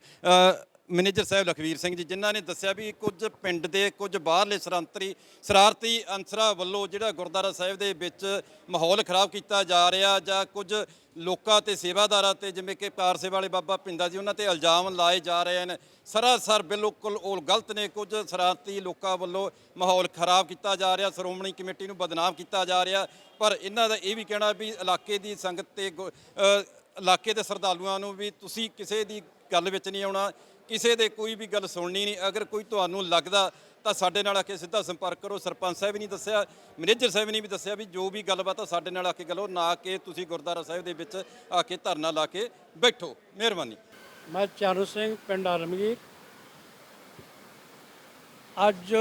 ਮੈਨੇਜਰ ਸਾਹਿਬ ਲਖਵੀਰ ਸਿੰਘ ਜੀ, ਜਿਨ੍ਹਾਂ ਨੇ ਦੱਸਿਆ ਵੀ ਕੁਝ ਪਿੰਡ ਦੇ ਕੁਝ ਬਾਹਰਲੇ ਸ਼ਰਾਂਤਰੀ ਸ਼ਰਾਰਤੀ ਅਨਸਰਾਂ ਵੱਲੋਂ ਜਿਹੜਾ ਗੁਰਦੁਆਰਾ ਸਾਹਿਬ ਦੇ ਵਿੱਚ ਮਾਹੌਲ ਖਰਾਬ ਕੀਤਾ ਜਾ ਰਿਹਾ ਜਾਂ ਕੁਝ ਲੋਕਾਂ ਤੇ ਸੇਵਾਦਾਰਾਂ ਤੇ ਜਿਵੇਂ ਕਿ ਕਾਰ ਸੇਵਾ ਵਾਲੇ ਬਾਬਾ ਪਿੰਦਾ ਜੀ, ਉਹਨਾਂ ਤੇ ਇਲਜ਼ਾਮ ਲਾਏ ਜਾ ਰਹੇ ਹਨ। ਸਰਾਸਰ ਬਿਲਕੁਲ ਉਹ ਗਲਤ ਨੇ। ਕੁਝ ਸ਼ਰਾਰਤੀ ਲੋਕਾਂ ਵੱਲੋਂ ਮਾਹੌਲ ਖਰਾਬ ਕੀਤਾ ਜਾ ਰਿਹਾ, ਸ਼੍ਰੋਮਣੀ ਕਮੇਟੀ ਨੂੰ ਬਦਨਾਮ ਕੀਤਾ ਜਾ ਰਿਹਾ। ਪਰ ਇਹਨਾਂ ਦਾ ਇਹ ਵੀ ਕਹਿਣਾ ਵੀ ਇਲਾਕੇ ਦੀ ਸੰਗਤ ਤੇ ਗੁ- ਇਲਾਕੇ ਦੇ ਸਰਦਾਲੂਆਂ ਨੂੰ ਵੀ ਤੁਸੀਂ ਕਿਸੇ ਦੀ ਗੱਲ ਵਿੱਚ ਨਹੀਂ ਆਉਣਾ। ਕਿਸੇ ਦੇ ਕੋਈ ਵੀ ਗੱਲ ਸੁਣਨੀ ਨਹੀਂ। ਅਗਰ ਕੋਈ ਤੁਹਾਨੂੰ ਲੱਗਦਾ ਤਾਂ ਸਾਡੇ ਨਾਲ ਆ ਕੇ ਸਿੱਧਾ ਸੰਪਰਕ ਕਰੋ। ਸਰਪੰਚ ਸਾਹਿਬ ਨੇ ਦੱਸਿਆ, ਮੈਨੇਜਰ ਸਾਹਿਬ ਨੇ ਵੀ ਦੱਸਿਆ ਵੀ ਜੋ ਵੀ ਗੱਲਬਾਤ ਆ, ਸਾਡੇ ਨਾਲ ਆ ਕੇ ਗੱਲੋ। ਨਾ ਕਿ ਤੁਸੀਂ ਗੁਰਦੁਆਰਾ ਸਾਹਿਬ ਦੇ ਵਿੱਚ ਆ ਕੇ ਧਰਨਾ ਲਾ ਕੇ ਬੈਠੋ। ਮਿਹਰਬਾਨੀ। ਮੈਂ ਚਾਰੂ ਸਿੰਘ, ਪਿੰਡ ਆਲਮਗੀਰ। ਅੱਜ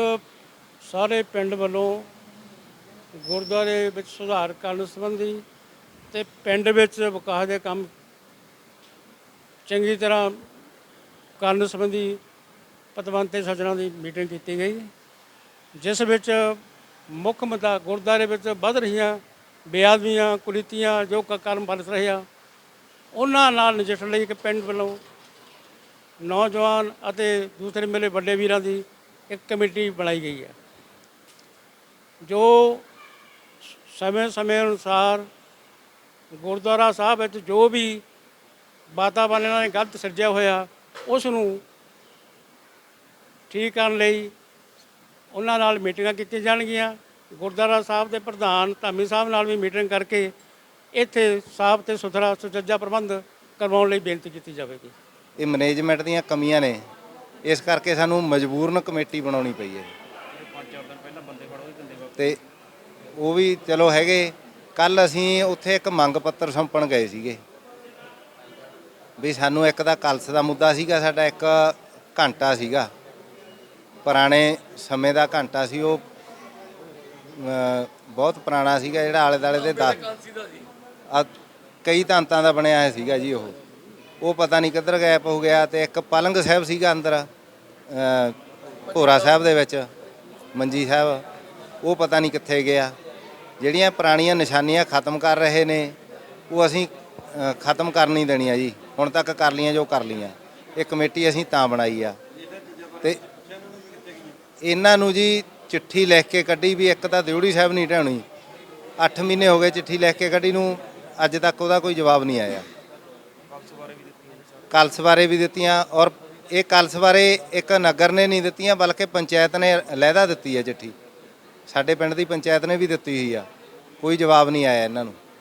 ਸਾਰੇ ਪਿੰਡ ਵੱਲੋਂ ਗੁਰਦੁਆਰੇ ਵਿੱਚ ਸੁਧਾਰ ਕਰਨ ਸੰਬੰਧੀ ਤੇ ਪਿੰਡ ਵਿੱਚ ਵਿਕਾਸ ਦੇ ਕੰਮ ਚੰਗੀ ਤਰ੍ਹਾਂ ਕਰਨ ਸੰਬੰਧੀ ਪਤਵੰਤੇ ਸੱਜਣਾ ਦੀ ਮੀਟਿੰਗ ਕੀਤੀ ਗਈ। ਜਿਸ ਵਿੱਚ ਮੁੱਖ ਮੁੱਦਾ ਗੁਰਦੁਆਰੇ ਵਿੱਚ ਵੱਧ ਰਹੀਆਂ ਬੇਆਦਮੀਆਂ ਕੁਰੀਤੀਆਂ ਜੋ ਕ- ਕਰਮ ਵਰਤ ਰਹੇ ਉਹਨਾਂ ਨਾਲ ਨਜਿੱਠਣ ਲਈ ਇੱਕ ਪਿੰਡ ਵੱਲੋਂ ਨੌਜਵਾਨ ਅਤੇ ਦੂਸਰੇ ਮੇਲੇ ਵੱਡੇ ਵੀਰਾਂ ਦੀ ਇੱਕ ਕਮੇਟੀ ਬਣਾਈ ਗਈ ਹੈ, ਜੋ ਸਮੇਂ ਸਮੇਂ ਅਨੁਸਾਰ ਗੁਰਦੁਆਰਾ ਸਾਹਿਬ ਵਿੱਚ ਜੋ ਵੀ ਵਾਤਾਵਰਣ ਇਹਨਾਂ ਨੇ ਗਲਤ ਸਿਰਜਿਆ ਹੋਇਆ ਉਸ ਨੂੰ ਠੀਕ ਕਰਨ ਲਈ ਉਹਨਾਂ ਨਾਲ ਮੀਟਿੰਗਾਂ ਕੀਤੀਆਂ ਜਾਣਗੀਆਂ। ਗੁਰਦੁਆਰਾ ਸਾਹਿਬ ਦੇ ਪ੍ਰਧਾਨ ਧਾਮੀ ਸਾਹਿਬ ਨਾਲ ਵੀ ਮੀਟਿੰਗ ਕਰਕੇ ਇੱਥੇ ਸਾਫ਼ ਤੇ ਸੁਥਰਾ ਸੁਚੱਜਾ ਪ੍ਰਬੰਧ ਕਰਵਾਉਣ ਲਈ ਬੇਨਤੀ ਕੀਤੀ ਜਾਵੇਗੀ। ਇਹ ਮੈਨੇਜਮੈਂਟ ਦੀਆਂ ਕਮੀਆਂ ਨੇ। ਇਸ ਕਰਕੇ ਸਾਨੂੰ ਮਜਬੂਰਨ ਕਮੇਟੀ ਬਣਾਉਣੀ ਪਈ ਹੈ। ਤੇ ਉਹ ਵੀ ਚਲੋ ਹੈਗੇ। ਕੱਲ ਅਸੀਂ ਉੱਥੇ ਇੱਕ ਮੰਗ ਪੱਤਰ ਸੌਂਪਣ ਗਏ ਸੀਗੇ। ਵੀ ਸਾਨੂੰ ਇੱਕ ਦਾ ਕਲਸ ਦਾ ਮੁੱਦਾ ਸੀਗਾ ਸਾਡਾ ਇੱਕ ਘੰਟਾ ਸੀਗਾ। ਪੁਰਾਣੇ ਸਮੇਂ ਦਾ ਘੰਟਾ ਸੀ ਉਹ ਬਹੁਤ ਪੁਰਾਣਾ ਸੀਗਾ ਜਿਹੜਾ ਆਲੇ ਦਾਲੇ ਦੇ 10 ਆ ਕਈ ਧਾਂਤਾਂ ਦਾ ਬਣਿਆ ਹੋਇਆ ਸੀਗਾ ਜੀ ਉਹ। ਉਹ ਪਤਾ ਨਹੀਂ ਕਿੱਧਰ ਗਾਇਬ ਹੋ ਗਿਆ ਤੇ ਇੱਕ ਪਲੰਗ ਸਾਹਿਬ ਸੀਗਾ ਅੰਦਰ ਭੋਰਾ ਸਾਹਿਬ ਦੇ ਵਿੱਚ ਮੰਜੀ ਸਾਹਿਬ। ਉਹ ਪਤਾ ਨਹੀਂ ਕਿੱਥੇ ਗਿਆ। ਜਿਹੜੀਆਂ ਪੁਰਾਣੀਆਂ ਨਿਸ਼ਾਨੀਆਂ ਖਤਮ ਕਰ ਰਹੇ ਨੇ ਉਹ ਅਸੀਂ ਖਤਮ ਕਰ ਨਹੀਂ ਦੇਣੀਆਂ ਜੀ। ਹੁਣ ਤੱਕ ਕਰ ਲੀਆਂ ਜੋ ਕਰ ਲੀਆਂ ਇਹ ਕਮੇਟੀ ਅਸੀਂ ਤਾਂ ਬਣਾਈ ਆ। ਤੇ ਇਹਨਾਂ ਨੂੰ ਜੀ ਚਿੱਠੀ ਲਿਖ ਕੇ ਕੱਢੀ ਵੀ ਇੱਕ ਤਾਂ ਦਿਉੜੀ ਸਾਹਿਬ ਨਹੀਂ ਢਾਉਣੀ 8 ਮਹੀਨੇ ਹੋ ਗਏ ਚਿੱਠੀ ਲਿਖ ਕੇ ਕੱਢੀ ਨੂੰ, ਅੱਜ ਤੱਕ ਉਹਦਾ ਕੋਈ ਜਵਾਬ ਨਹੀਂ ਆਇਆ। ਕਲਸ ਬਾਰੇ ਵੀ ਦਿੱਤੀਆਂ ਔਰ ਇਹ ਕਲਸ ਬਾਰੇ ਇੱਕ ਨਗਰ ਨੇ ਨਹੀਂ ਦਿੱਤੀਆਂ, ਬਲਕਿ ਪੰਚਾਇਤ ਨੇ ਲਹਿਦਾ ਦਿੱਤੀ ਹੈ ਚਿੱਠੀ। ਸਾਡੇ ਪਿੰਡ ਦੀ ਪੰਚਾਇਤ ਨੇ ਵੀ ਦਿੱਤੀ ਹੋਈ ਆ। ਕੋਈ ਜਵਾਬ ਨਹੀਂ ਆਇਆ ਇਹਨਾਂ ਨੂੰ।